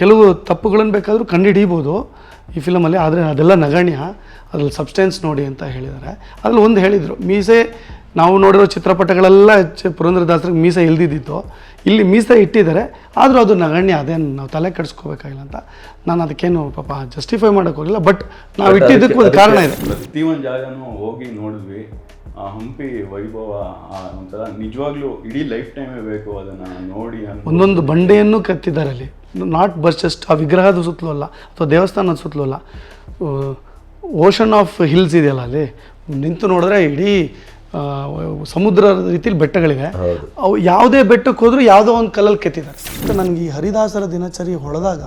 ಕೆಲವು ತಪ್ಪುಗಳನ್ನು ಬೇಕಾದರೂ ಕಂಡುಹಿಡಿಬೋದು ಈ ಫಿಲಮಲ್ಲಿ ಆದರೆ ಅದೆಲ್ಲ ನಗಣ್ಯ. ಅದ್ರಲ್ಲಿ ಸಬ್ಸ್ಟೆನ್ಸ್ ನೋಡಿ ಅಂತ ಹೇಳಿದ್ದಾರೆ. ಅದ್ರಲ್ಲಿ ಒಂದು ಹೇಳಿದರು ಮೀಸೆ ನಾವು ನೋಡಿರೋ ಚಿತ್ರಪಟಗಳೆಲ್ಲ ಪುರಂದ್ರದಾಸರಿಗೆ ಮೀಸೆ ಇಲ್ದಿದ್ದಿತ್ತು. ಇಲ್ಲಿ ಮೀಸೆ ಇಟ್ಟಿದ್ದಾರೆ ಆದರೂ ಅದು ನಗಣ್ಯ ಅದೇನು ನಾವು ತಲೆ ಕೆಡಿಸ್ಕೋಬೇಕಾಗಿಲ್ಲ ಅಂತ. ನಾನು ಅದಕ್ಕೇನು ಪಾಪ ಜಸ್ಟಿಫೈ ಮಾಡೋಕ್ಕೋಗಿಲ್ಲ ಬಟ್ ನಾವು ಇಟ್ಟಿದ್ದಕ್ಕೂ ಒಂದು ಕಾರಣ ಇದೆ. ಪ್ರತಿಯೊಂದು ಜಾಗನೂ ಹೋಗಿ ನೋಡಿದ್ವಿ. ಆ ಹಂಪಿ ವೈಭವ ಒಂಥರ ನಿಜವಾಗ್ಲೂ ಇಡೀ ಲೈಫ್ ಟೈಮೇ ಬೇಕು ಅದನ್ನು ನೋಡಿ ಒಂದೊಂದು ಬಂಡೆಯನ್ನು ಕತ್ತಿದ್ದಾರೆ ಅಲ್ಲಿ. ನಾಟ್ ಬಸ್ ಜಸ್ಟ್ ಆ ವಿಗ್ರಹದ ಸುತ್ತಲೂ ಅಲ್ಲ, ಅಥವಾ ದೇವಸ್ಥಾನದ ಸುತ್ತಲೂ ಅಲ್ಲ ಓಷನ್ ಆಫ್ ಹಿಲ್ಸ್ ಇದೆಯಲ್ಲ ಅಲ್ಲಿ? ನಿಂತು ನೋಡಿದ್ರೆ ಇಡೀ ಸಮುದ್ರ ರೀತಿಲಿ ಬೆಟ್ಟಗಳಿವೆ. ಅವು ಯಾವುದೇ ಬೆಟ್ಟಕ್ಕೆ ಹೋದ್ರು ಯಾವುದೋ ಒಂದು ಕಲ್ಲಲ್ಲಿ ಕೆತ್ತಿದ್ದಾರೆ. ನನಗೆ ಈ ಹರಿದಾಸರ ದಿನಚರಿ ಹೊಡೆದಾಗ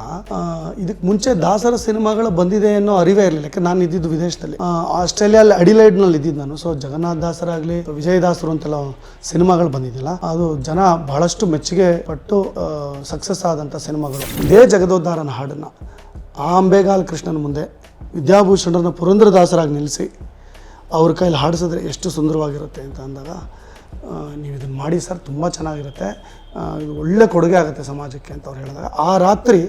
ಇದಕ್ಕೆ ಮುಂಚೆ ದಾಸರ ಸಿನಿಮಾಗಳು ಬಂದಿದೆ ಅನ್ನೋ ಅರಿವೇ ಇರಲಿಲ್ಲ. ಯಾಕೆ ನಾನು ಇದ್ದಿದ್ದು ವಿದೇಶದಲ್ಲಿ. ಆಸ್ಟ್ರೇಲಿಯಲ್ಲಿ ಅಡಿಲೈಡ್ನಲ್ಲಿ ಇದ್ದಿದ್ದು ನಾನು. ಸೊ ಜಗನ್ನಾಥ್ ದಾಸರಾಗಲಿ ವಿಜಯದಾಸರು ಅಂತೆಲ್ಲ ಸಿನಿಮಾಗಳು ಬಂದಿದ್ದಿಲ್ಲ. ಅದು ಜನ ಬಹಳಷ್ಟು ಮೆಚ್ಚುಗೆ ಪಟ್ಟು ಸಕ್ಸಸ್ ಆದಂಥ ಸಿನಿಮಾಗಳು. ಇದೇ ಜಗದೋದ್ಧಾರನ ಹಾಡನ್ನು ಆ ಅಂಬೇಗಾಲ್ ಕೃಷ್ಣನ ಮುಂದೆ ವಿದ್ಯಾಭೂಷಣರನ್ನ ಪುರಂದ್ರದಾಸರಾಗಿ ನಿಲ್ಲಿಸಿ ಅವ್ರ ಕೈಲಿ ಹಾಡಿಸಿದ್ರೆ ಎಷ್ಟು ಸುಂದರವಾಗಿರುತ್ತೆ ಅಂತ ಅಂದಾಗ ನೀವು ಇದನ್ನು ಮಾಡಿ ಸರ್, ತುಂಬ ಚೆನ್ನಾಗಿರುತ್ತೆ. ಇದು ಒಳ್ಳೆ ಕೊಡುಗೆ ಆಗುತ್ತೆ ಸಮಾಜಕ್ಕೆ ಅಂತ ಅವ್ರು ಹೇಳಿದಾಗ. ಆ ರಾತ್ರಿ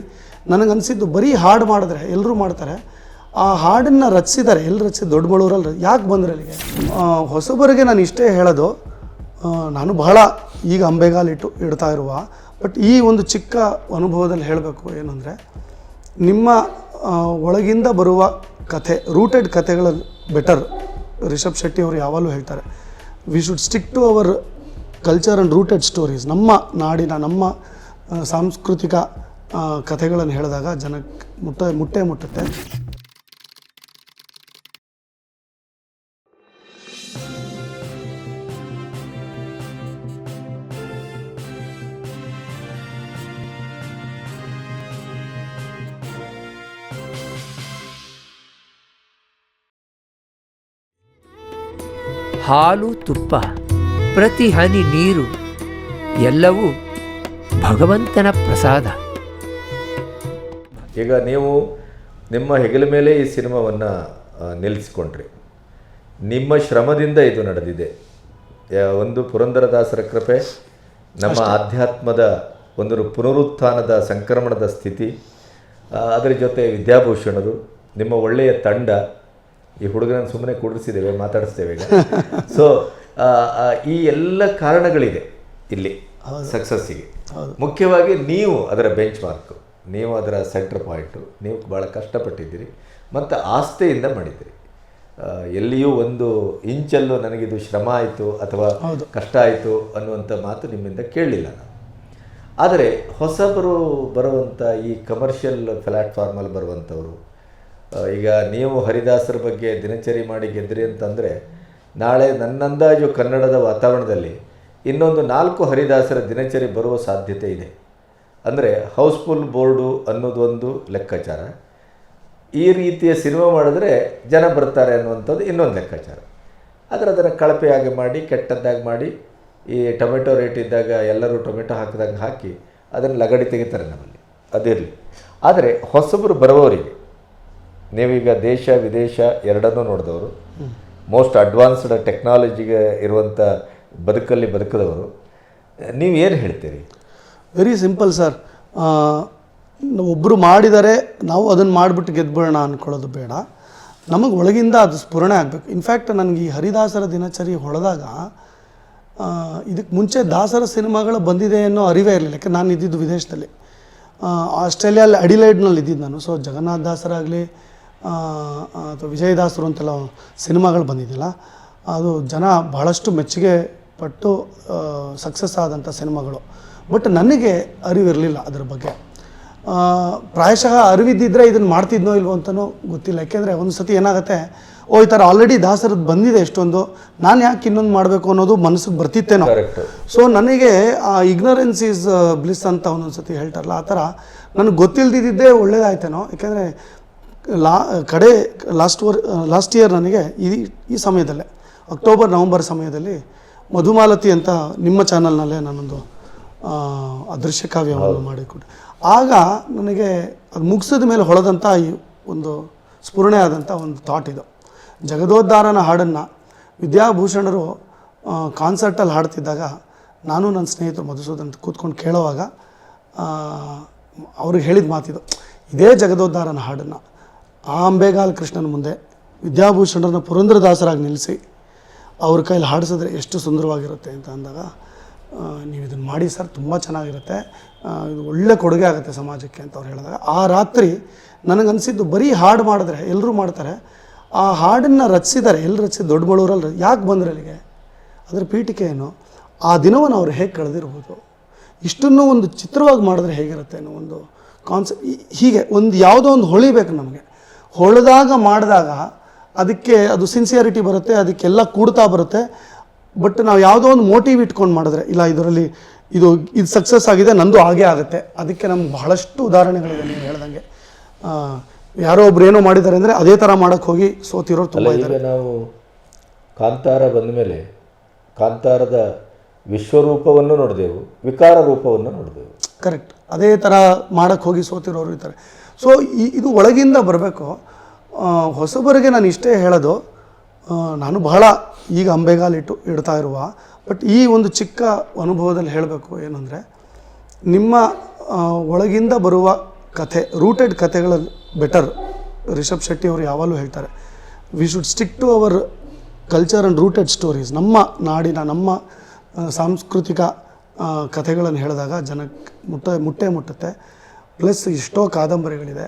ನನಗೆ ಅನಿಸಿದ್ದು ಬರೀ ಹಾಡು ಮಾಡಿದ್ರೆ ಎಲ್ಲರೂ ಮಾಡ್ತಾರೆ. ಆ ಹಾಡನ್ನು ರಚಿಸಿದ್ದಾರೆ ಎಲ್ಲಿ ರಚಿಸಿ ದೊಡ್ಡಬಳ್ಳೂರಲ್ಲಿ ಯಾಕೆ ಬಂದರೆ ಅಲ್ಲಿಗೆ? ಹೊಸಬರಿಗೆ ನಾನು ಇಷ್ಟೇ ಹೇಳೋದು ನಾನು ಬಹಳ ಈಗ ಅಂಬೆಗಾಲಿಟ್ಟು ಇಡ್ತಾ ಇರುವ, ಬಟ್ ಈ ಒಂದು ಚಿಕ್ಕ ಅನುಭವದಲ್ಲಿ ಹೇಳಬೇಕು ಏನಂದರೆ, ನಿಮ್ಮ ಒಳಗಿಂದ ಬರುವ ಕಥೆ, ರೂಟೆಡ್ ಕಥೆಗಳಲ್ಲಿ ಬೆಟರ್. ರಿಷಬ್ ಶೆಟ್ಟಿ ಅವರು ಯಾವಾಗಲೂ ಹೇಳ್ತಾರೆ we should stick to our culture and rooted stories ನಮ್ಮ ನಾಡಿನ, ನಮ್ಮ ಸಾಂಸ್ಕೃತಿಕ ಕಥೆಗಳನ್ನು ಹೇಳಿದಾಗ ಜನಕ್ಕೆ ಮುಟ್ಟ, ಮುಟ್ಟೆ ಮುಟ್ಟುತ್ತೆ. ಹಾಲು ತುಪ್ಪ ಪ್ರತಿ ಹನಿ ನೀರು ಎಲ್ಲವೂ ಭಗವಂತನ ಪ್ರಸಾದ. ಈಗ ನೀವು ನಿಮ್ಮ ಹೆಗಲ ಮೇಲೆ ಈ ಸಿನಿಮಾವನ್ನು ನಿಲ್ಲಿಸಿಕೊಂಡ್ರಿ. ನಿಮ್ಮ ಶ್ರಮದಿಂದ ಇದು ನಡೆದಿದೆ. ಯಾ- ಒಂದು ಪುರಂದರದಾಸರ ಕೃಪೆ ನಮ್ಮ ಆಧ್ಯಾತ್ಮದ ಒಂದು ಪುನರುತ್ಥಾನದ ಸಂಕ್ರಮಣದ ಸ್ಥಿತಿ ಅದರ ಜೊತೆ ವಿದ್ಯಾಭೂಷಣರು ನಿಮ್ಮ ಒಳ್ಳೆಯ ತಂಡ ಈ ಹುಡುಗನ ಸುಮ್ಮನೆ ಕೂಡಿಸಿದ್ದೇವೆ ಮಾತಾಡಿಸ್ತೇವೆ ಈಗ. ಸೊ ಈ ಎಲ್ಲ ಕಾರಣಗಳಿದೆ ಇಲ್ಲಿ ಸಕ್ಸಸ್ಸಿಗೆ ಮುಖ್ಯವಾಗಿ ನೀವು ಅದರ ಬೆಂಚ್ ಮಾರ್ಕು ನೀವು ಅದರ ಸೆಂಟರ್ ಪಾಯಿಂಟು ನೀವು ಭಾಳ ಕಷ್ಟಪಟ್ಟಿದ್ದೀರಿ ಮತ್ತು ಆಸ್ತೆಯಿಂದ ಮಾಡಿದ್ದೀರಿ. ಎಲ್ಲಿಯೂ ಒಂದು ಇಂಚಲ್ಲೂ ನನಗಿದು ಶ್ರಮ ಆಯಿತು ಅಥವಾ ಕಷ್ಟ ಆಯಿತು ಅನ್ನುವಂಥ ಮಾತು ನಿಮ್ಮಿಂದ ಕೇಳಲಿಲ್ಲ ನಾನು. ಆದರೆ ಹೊಸಬರು ಬರುವಂಥ ಈ ಕಮರ್ಷಿಯಲ್ ಪ್ಲ್ಯಾಟ್ಫಾರ್ಮಲ್ಲಿ ಬರುವಂಥವರು ಈಗ ನೀವು ಹರಿದಾಸರ ಬಗ್ಗೆ ದಿನಚರಿ ಮಾಡಿ ಗೆದ್ರಿ ಅಂತಂದರೆ, ನಾಳೆ ನನ್ನಂದಾಜು ಕನ್ನಡದ ವಾತಾವರಣದಲ್ಲಿ ಇನ್ನೊಂದು ನಾಲ್ಕು ಹರಿದಾಸರ ದಿನಚರಿ ಬರುವ ಸಾಧ್ಯತೆ ಇದೆ. ಅಂದರೆ ಹೌಸ್ಫುಲ್ ಬೋರ್ಡು ಅನ್ನೋದೊಂದು ಲೆಕ್ಕಾಚಾರ. ಈ ರೀತಿಯ ಸಿನಿಮಾ ಮಾಡಿದ್ರೆ ಜನ ಬರ್ತಾರೆ ಅನ್ನುವಂಥದ್ದು ಇನ್ನೊಂದು ಲೆಕ್ಕಾಚಾರ. ಆದರೆ ಅದನ್ನು ಕಳಪೆಯಾಗಿ ಮಾಡಿ, ಕೆಟ್ಟದ್ದಾಗಿ ಮಾಡಿ, ಈ ಟೊಮೆಟೊ ರೇಟ್ ಇದ್ದಾಗ ಎಲ್ಲರೂ ಟೊಮೆಟೊ ಹಾಕಿದಾಗ ಹಾಕಿ ಅದನ್ನು ಲಗಡಿ ತೆಗಿತಾರೆ ನಮ್ಮಲ್ಲಿ. ಅದಿರಲಿ. ಆದರೆ ಹೊಸಬರು ಬರುವವರಿಗೆ ನೀವೀಗ ದೇಶ ವಿದೇಶ ಎರಡನ್ನೂ ನೋಡಿದವರು. ಮೋಸ್ಟ್ ಅಡ್ವಾನ್ಸ್ಡ್ ಟೆಕ್ನಾಲಜಿಗೆ ಇರುವಂಥ ಬದುಕಲ್ಲಿ ಬದುಕಿದವರು. ನೀವು ಏನು ಹೇಳ್ತೀರಿ? ವೆರಿ ಸಿಂಪಲ್ ಸರ್ ಒಬ್ಬರು ಮಾಡಿದರೆ ನಾವು ಅದನ್ನು ಮಾಡಿಬಿಟ್ಟು ಗೆದ್ಬಿಡೋಣ ಅಂದ್ಕೊಳ್ಳೋದು ಬೇಡ. ನಮಗೆ ಒಳಗಿಂದ ಅದು ಸ್ಫುರಣೆ ಆಗಬೇಕು. ಇನ್ಫ್ಯಾಕ್ಟ್ ನನಗೆ ಈ ಹರಿದಾಸರ ದಿನಚರಿ ಹೊಳೆದಾಗ ಇದಕ್ಕೆ ಮುಂಚೆ ದಾಸರ ಸಿನಿಮಾಗಳು ಬಂದಿದೆ ಅನ್ನೋ ಅರಿವೇ ಇರಲಿಲ್ಲ. ಯಾಕೆ ನಾನು ಇದ್ದಿದ್ದು ವಿದೇಶದಲ್ಲಿ. ಆಸ್ಟ್ರೇಲಿಯಲ್ಲಿ ಅಡಿಲೈಡ್ನಲ್ಲಿ ಇದ್ದಿದ್ದು ನಾನು. ಸೊ ಜಗನ್ನಾಥ್ ದಾಸರಾಗಲಿ ಅಥವಾ ವಿಜಯದಾಸರು ಅಂತೆಲ್ಲ ಸಿನಿಮಾಗಳು ಬಂದಿದ್ದಿಲ್ಲ ಅದು ಜನ ಬಹಳಷ್ಟು ಮೆಚ್ಚುಗೆ ಪಟ್ಟು ಸಕ್ಸಸ್ ಆದಂಥ ಸಿನಿಮಾಗಳು. ಬಟ್ ನನಗೆ ಅರಿವಿರಲಿಲ್ಲ ಅದ್ರ ಬಗ್ಗೆ. ಪ್ರಾಯಶಃ ಅರಿವಿದ್ದಿದ್ರೆ ಇದನ್ನು ಮಾಡ್ತಿದ್ನೋ ಇಲ್ವೋ ಅಂತಲೂ ಗೊತ್ತಿಲ್ಲ. ಯಾಕೆಂದರೆ ಒಂದು ಸತಿ ಏನಾಗುತ್ತೆ ಓ ಈ ಥರ ಆಲ್ರೆಡಿ ದಾಸರದ್ದು ಬಂದಿದೆ ಎಷ್ಟೊಂದು ನಾನು ಯಾಕೆ ಇನ್ನೊಂದು ಮಾಡಬೇಕು ಅನ್ನೋದು ಮನಸ್ಸಿಗೆ ಬರ್ತಿತ್ತೇನೋ. ಸೊ ನನಗೆ ಆ ಇಗ್ನರೆನ್ಸ್ ಈಸ್ ಬ್ಲಿಸ್ ಅಂತ ಒಂದೊಂದು ಸತಿ ಹೇಳ್ತಾರಲ್ಲ ಆ ಥರ. ನನಗೆ ಗೊತ್ತಿಲ್ದಿದ್ದೇ ಒಳ್ಳೇದಾಯ್ತೇನೋ. ಯಾಕೆಂದರೆ ಲಾ ಕಡೆ ಲಾಸ್ಟ್ ವರ್ ಲಾಸ್ಟ್ ಇಯರ್ ನನಗೆ ಈ ಈ ಸಮಯದಲ್ಲೇ ಅಕ್ಟೋಬರ್ ನವಂಬರ್ ಸಮಯದಲ್ಲಿ ಮಧುಮಾಲತಿ ಅಂತ ನಿಮ್ಮ ಚಾನಲ್ನಲ್ಲೇ ನಾನೊಂದು ಅದೃಶ್ಯ ಕಾವ್ಯವನ್ನು ಮಾಡಿಕೊಟ್ಟೆ. ಆಗ ನನಗೆ ಅದು ಮುಗಿಸಿದ ಮೇಲೆ ಹೊಳೆದಂಥ ಈ ಒಂದು ಸ್ಫುರಣೆ ಆದಂಥ ಒಂದು ಥಾಟ್ ಇದು. ಜಗದೋದ್ಧಾರನ ಹಾಡನ್ನು ವಿದ್ಯಾಭೂಷಣರು ಕಾನ್ಸರ್ಟಲ್ಲಿ ಹಾಡ್ತಿದ್ದಾಗ ನಾನು ನನ್ನ ಸ್ನೇಹಿತರು ಮಧುಸೂದನ್ ಕೂತ್ಕೊಂಡು ಕೇಳೋವಾಗ ಅವ್ರಿಗೆ ಹೇಳಿದ ಮಾತಿದು ಇದೇ ಜಗದೋದ್ಧಾರನ ಹಾಡನ್ನು ಆ ಅಂಬೇಗಾಲ್ ಕೃಷ್ಣನ ಮುಂದೆ ವಿದ್ಯಾಭೂಷಣರನ್ನ ಪುರಂದ್ರದಾಸರಾಗಿ ನಿಲ್ಲಿಸಿ ಅವ್ರ ಕೈಲಿ ಹಾಡಿಸಿದ್ರೆ ಎಷ್ಟು ಸುಂದರವಾಗಿರುತ್ತೆ ಅಂತ ಅಂದಾಗ ನೀವು ಇದನ್ನು ಮಾಡಿ ಸರ್, ತುಂಬ ಚೆನ್ನಾಗಿರುತ್ತೆ. ಇದು ಒಳ್ಳೆ ಕೊಡುಗೆ ಆಗುತ್ತೆ ಸಮಾಜಕ್ಕೆ ಅಂತ ಅವ್ರು ಹೇಳಿದಾಗ. ಆ ರಾತ್ರಿ ನನಗನ್ಸಿದ್ದು ಬರೀ ಹಾಡು ಮಾಡಿದ್ರೆ ಎಲ್ಲರೂ ಮಾಡ್ತಾರೆ. ಆ ಹಾಡನ್ನು ರಚಿಸಿದ್ದಾರೆ ಎಲ್ಲಿ ರಚಿಸಿ ದೊಡ್ಡಬಳ್ಳೂರಲ್ಲಿ ಯಾಕೆ ಬಂದ್ರೆ ಅಲ್ಲಿಗೆ? ಅದರ ಪೀಠಿಕೆ ಏನು? ಆ ದಿನವನ್ನು ಅವ್ರು ಹೇಗೆ ಕಳೆದಿರ್ಬೋದು? ಇಷ್ಟನ್ನು ಒಂದು ಚಿತ್ರವಾಗಿ ಮಾಡಿದ್ರೆ ಹೇಗಿರುತ್ತೆ ಅನ್ನೋ ಒಂದು ಕಾನ್ಸೆಪ್ಟ್ ಹೀಗೆ, ಒಂದು ಯಾವುದೋ ಒಂದು ಹೊಳಿಬೇಕು ನಮಗೆ. ಹೊಳೆದಾಗ ಮಾಡಿದಾಗ ಅದಕ್ಕೆ ಅದು ಸಿನ್ಸಿಯರಿಟಿ ಬರುತ್ತೆ ಅದಕ್ಕೆಲ್ಲ ಕೂಡ್ತಾ ಬರುತ್ತೆ. ಬಟ್ ನಾವು ಯಾವುದೋ ಒಂದು ಮೋಟಿವ್ ಇಟ್ಕೊಂಡು ಮಾಡಿದ್ರೆ ಇಲ್ಲ ಇದರಲ್ಲಿ ಇದು ಇದು ಸಕ್ಸಸ್ ಆಗಿದೆ ನಂದು ಹಾಗೆ ಆಗುತ್ತೆ. ಅದಕ್ಕೆ ನಮ್ಗೆ ಬಹಳಷ್ಟು ಉದಾಹರಣೆಗಳಿದೆ ನೀವು ಹೇಳ್ದಂಗೆ. ಆ, ಯಾರೋ ಒಬ್ರು ಏನೋ ಮಾಡಿದ್ದಾರೆ ಅಂದರೆ ಅದೇ ಥರ ಮಾಡೋಕ್ಕೆ ಹೋಗಿ ಸೋತಿರೋರು ತುಂಬ ಇದ್ದಾರೆ. ನಾವು ಕಾಂತಾರ ಬಂದ ಮೇಲೆ ಕಾಂತಾರದ ವಿಶ್ವರೂಪವನ್ನು ನೋಡಿದೆವು ವಿಕಾರ ರೂಪವನ್ನು ನೋಡಿದೆವು. ಕರೆಕ್ಟ್ ಅದೇ ಥರ ಮಾಡೋಕ್ಕೆ ಹೋಗಿ ಸೋತಿರೋರು ಇರ್ತಾರೆ ಸೊ ಈ, ಇದು ಒಳಗಿಂದ ಬರಬೇಕು. ಹೊಸಬರಿಗೆ ನಾನು ಇಷ್ಟೇ ಹೇಳೋದು ನಾನು ಬಹಳ ಈಗ ಅಂಬೆಗಾಲಿಟ್ಟು ಇಡ್ತಾ ಇರುವ, ಬಟ್ ಈ ಒಂದು ಚಿಕ್ಕ ಅನುಭವದಲ್ಲಿ ಹೇಳಬೇಕು ಏನಂದರೆ, ನಿಮ್ಮ ಒಳಗಿಂದ ಬರುವ ಕಥೆ ರೂಟೆಡ್ ಕಥೆಗಳಲ್ಲಿ ಬೆಟರ್ ರಿಷಬ್ ಶೆಟ್ಟಿ ಅವರು ಯಾವಾಗಲೂ ಹೇಳ್ತಾರೆ we should stick to our culture and rooted stories ನಮ್ಮ ನಾಡಿನ, ನಮ್ಮ ಸಾಂಸ್ಕೃತಿಕ ಕಥೆಗಳನ್ನು ಹೇಳಿದಾಗ ಜನಕ್ಕೆ ಮುಟ್ಟ, ಮುಟ್ಟೆ ಮುಟ್ಟುತ್ತೆ. ಪ್ಲಸ್ ಎಷ್ಟೋ ಕಾದಂಬರಿಗಳಿದೆ.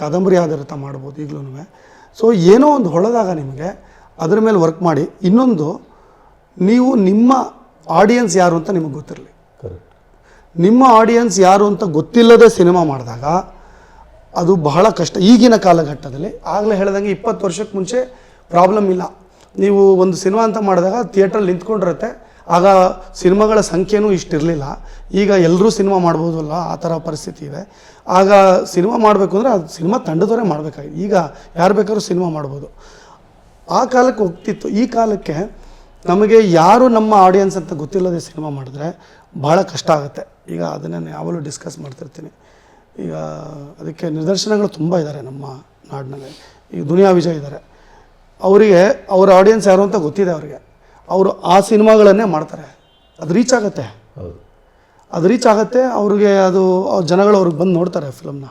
ಕಾದಂಬರಿ ಆಧಾರಿತ ಮಾಡ್ಬೋದು ಈಗಲೂ ಸೊ ಏನೋ ಒಂದು ಹೊಳೆದಾಗ ನಿಮಗೆ ಅದ್ರ ಮೇಲೆ ವರ್ಕ್ ಮಾಡಿ ಇನ್ನೊಂದು ನೀವು ನಿಮ್ಮ ಆಡಿಯನ್ಸ್ ಯಾರು ಅಂತ ನಿಮಗೆ ಗೊತ್ತಿರಲಿ. ಕರೆಕ್ಟ್ ನಿಮ್ಮ ಆಡಿಯನ್ಸ್ ಯಾರು ಅಂತ ಗೊತ್ತಿಲ್ಲದೆ ಸಿನಿಮಾ ಮಾಡಿದಾಗ ಅದು ಬಹಳ ಕಷ್ಟ. ಈಗಿನ ಕಾಲಘಟ್ಟದಲ್ಲಿ ಆಗಲೇ ಹೇಳ್ದಂಗೆ ಇಪ್ಪತ್ತು ವರ್ಷಕ್ಕೆ ಮುಂಚೆ ಪ್ರಾಬ್ಲಮ್ ಇಲ್ಲ. ನೀವು ಒಂದು ಸಿನಿಮಾ ಅಂತ ಮಾಡಿದಾಗ ಥಿಯೇಟ್ರಲ್ಲಿ ನಿಂತ್ಕೊಂಡಿರುತ್ತೆ. ಆಗ ಸಿನಿಮಾಗಳ ಸಂಖ್ಯೆನೂ ಇಷ್ಟಿರಲಿಲ್ಲ. ಈಗ ಎಲ್ಲರೂ ಸಿನಿಮಾ ಮಾಡ್ಬೋದಲ್ಲ, ಆ ಥರ ಪರಿಸ್ಥಿತಿ ಇದೆ. ಆಗ ಸಿನಿಮಾ ಮಾಡಬೇಕು ಅಂದರೆ ಅದು ಸಿನಿಮಾ ತಂಡದವರೇ ಮಾಡಬೇಕಾಗಿ ಈಗ ಯಾರು ಬೇಕಾದ್ರೂ ಸಿನಿಮಾ ಮಾಡ್ಬೋದು. ಆ ಕಾಲಕ್ಕೆ ಹೋಗ್ತಿತ್ತು. ಈ ಕಾಲಕ್ಕೆ ನಮಗೆ ಯಾರು ನಮ್ಮ ಆಡಿಯನ್ಸ್ ಅಂತ ಗೊತ್ತಿಲ್ಲದೆ ಸಿನಿಮಾ ಮಾಡಿದ್ರೆ ಭಾಳ ಕಷ್ಟ ಆಗುತ್ತೆ. ಈಗ ಅದನ್ನು ನಾನು ಯಾವಾಗಲೂ ಡಿಸ್ಕಸ್ ಮಾಡ್ತಿರ್ತೀನಿ. ಈಗ ಅದಕ್ಕೆ ನಿದರ್ಶನಗಳು ತುಂಬ ಇದ್ದಾರೆ ನಮ್ಮ ನಾಡಿನಲ್ಲಿ. ಈಗ ದುನಿಯಾ ವಿಜಯ್ ಇದ್ದಾರೆ ಅವರಿಗೆ, ಅವರ ಆಡಿಯನ್ಸ್ ಯಾರು ಅಂತ ಗೊತ್ತಿದೆ ಅವರಿಗೆ. ಅವರು ಆ ಸಿನಿಮಾಗಳನ್ನೇ ಮಾಡ್ತಾರೆ. ಅದು ರೀಚ್ ಆಗುತ್ತೆ. ಹೌದು. ಅದು ರೀಚ್ ಆಗುತ್ತೆ ಅವ್ರಿಗೆ ಅದು ಅವ್ರ ಜನಗಳು ಅವ್ರಿಗೆ ಬಂದು ನೋಡ್ತಾರೆ ಫಿಲಮ್ನ